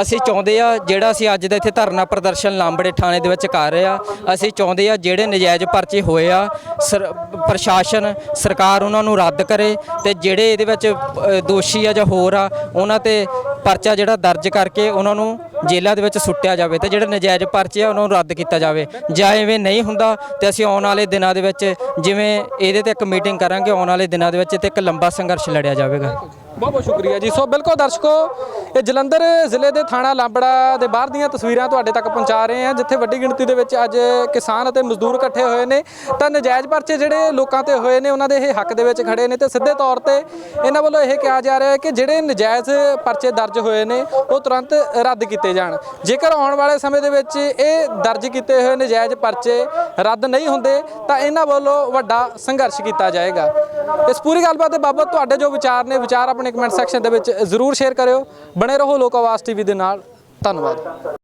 ਅਸੀਂ ਚਾਹੁੰਦੇ ਆ ਜਿਹੜਾ ਅਸੀਂ ਅੱਜ ਦਾ ਇੱਥੇ ਧਰਨਾ ਪ੍ਰਦਰਸ਼ਨ ਲਾਂਬੜੇ ਥਾਣੇ ਦੇ ਵਿੱਚ ਕਰ ਰਹੇ ਆ ਅਸੀਂ ਚਾਹੁੰਦੇ ਆ ਜਿਹੜੇ ਨਜਾਇਜ਼ ਪਰਚੇ ਹੋਏ ਆ ਸਰ- ਪ੍ਰਸ਼ਾਸਨ ਸਰਕਾਰ ਉਹਨਾਂ ਨੂੰ ਰੱਦ ਕਰੇ ਤੇ ਜਿਹੜੇ ਇਹਦੇ ਵਿੱਚ ਅ, ਦੋਸ਼ੀ ਆ ਜਾਂ ਹੋਰ ਆ ਉਹਨਾਂ ਤੇ ਪਰਚਾ ਜਿਹੜਾ ਦਰਜ ਕਰਕੇ ਉਹਨਾਂ ਨੂੰ ਜੇਲ੍ਹਾਂ ਦੇ ਵਿੱਚ ਸੁੱਟਿਆ ਜਾਵੇ ਤੇ ਜਿਹੜੇ ਨਜਾਇਜ਼ ਪਰਚੇ ਆ ਉਹਨਾਂ ਨੂੰ ਰੱਦ ਕੀਤਾ ਜਾਵੇ। ਜਾਂ ਐਵੇਂ ਨਹੀਂ ਹੁੰਦਾ ਤੇ ਅਸੀਂ ਆਉਣ ਵਾਲੇ ਦਿਨਾਂ ਦੇ ਵਿੱਚ ਜਿਵੇਂ ਇਹਦੇ ਤੇ ਇੱਕ ਮੀਟਿੰਗ ਕਰਾਂਗੇ, ਆਉਣ ਵਾਲੇ ਦਿਨਾਂ ਦੇ ਵਿੱਚ ਤੇ ਇੱਕ ਲੰਬਾ ਸੰਘਰਸ਼ ਲੜਿਆ ਜਾਵੇਗਾ। ਬਹੁਤ ਬਹੁਤ ਸ਼ੁਕਰੀਆ ਜੀ। ਸੋ ਬਿਲਕੁਲ ਦਰਸ਼ਕੋ, ਇਹ ਜਲੰਧਰ ਜ਼ਿਲ੍ਹੇ ਦੇ ਥਾਣਾ ਲਾਂਬੜਾ ਦੇ ਬਾਹਰ ਦੀਆਂ ਤਸਵੀਰਾਂ ਤੁਹਾਡੇ ਤੱਕ ਪਹੁੰਚਾ ਰਹੇ ਹਾਂ, ਜਿੱਥੇ ਵੱਡੀ ਗਿਣਤੀ ਦੇ ਵਿੱਚ ਅੱਜ ਕਿਸਾਨ ਅਤੇ ਮਜ਼ਦੂਰ ਇਕੱਠੇ ਹੋਏ ਨੇ। ਤਾਂ ਨਜਾਇਜ਼ ਪਰਚੇ ਜਿਹੜੇ ਲੋਕਾਂ ਤੇ ਹੋਏ ਨੇ, ਉਹਨਾਂ ਦੇ ਇਹ ਹੱਕ ਦੇ ਵਿੱਚ ਖੜੇ ਨੇ ਤੇ ਸਿੱਧੇ ਤੌਰ ਤੇ ਇਹਨਾਂ ਵੱਲੋਂ ਇਹ ਕਿਹਾ ਜਾ ਰਿਹਾ ਹੈ ਕਿ ਜਿਹੜੇ ਨਜਾਇਜ਼ ਪਰਚੇ ਦਰਜ ਹੋਏ ਨੇ, ਉਹ ਤੁਰੰਤ ਰੱਦ ਕੀਤੇ ਜਾਣ। ਜੇਕਰ ਆਉਣ ਵਾਲੇ ਸਮੇਂ ਦੇ ਵਿੱਚ ਇਹ ਦਰਜ ਕੀਤੇ ਹੋਏ ਨਜਾਇਜ਼ ਪਰਚੇ ਰੱਦ ਨਹੀਂ ਹੁੰਦੇ, ਤਾਂ ਇਹਨਾਂ ਵੱਲੋਂ ਵੱਡਾ ਸੰਘਰਸ਼ ਕੀਤਾ ਜਾਏਗਾ। ਇਸ ਪੂਰੀ ਗੱਲਬਾਤ ਦੇ ਬਾਬਤ ਤੁਹਾਡੇ ਜੋ ਵਿਚਾਰ ਨੇ, ਵਿਚਾਰ ਆਪਣੇ ਆਪਣੇ ਕਮੈਂਟ ਸੈਕਸ਼ਨ ਦੇ ਵਿੱਚ ਜ਼ਰੂਰ ਸ਼ੇਅਰ ਕਰਿਓ। ਬਣੇ ਰਹੋ ਲੋਕ ਆਵਾਜ਼ ਟੀਵੀ ਦੇ ਨਾਲ। ਧੰਨਵਾਦ।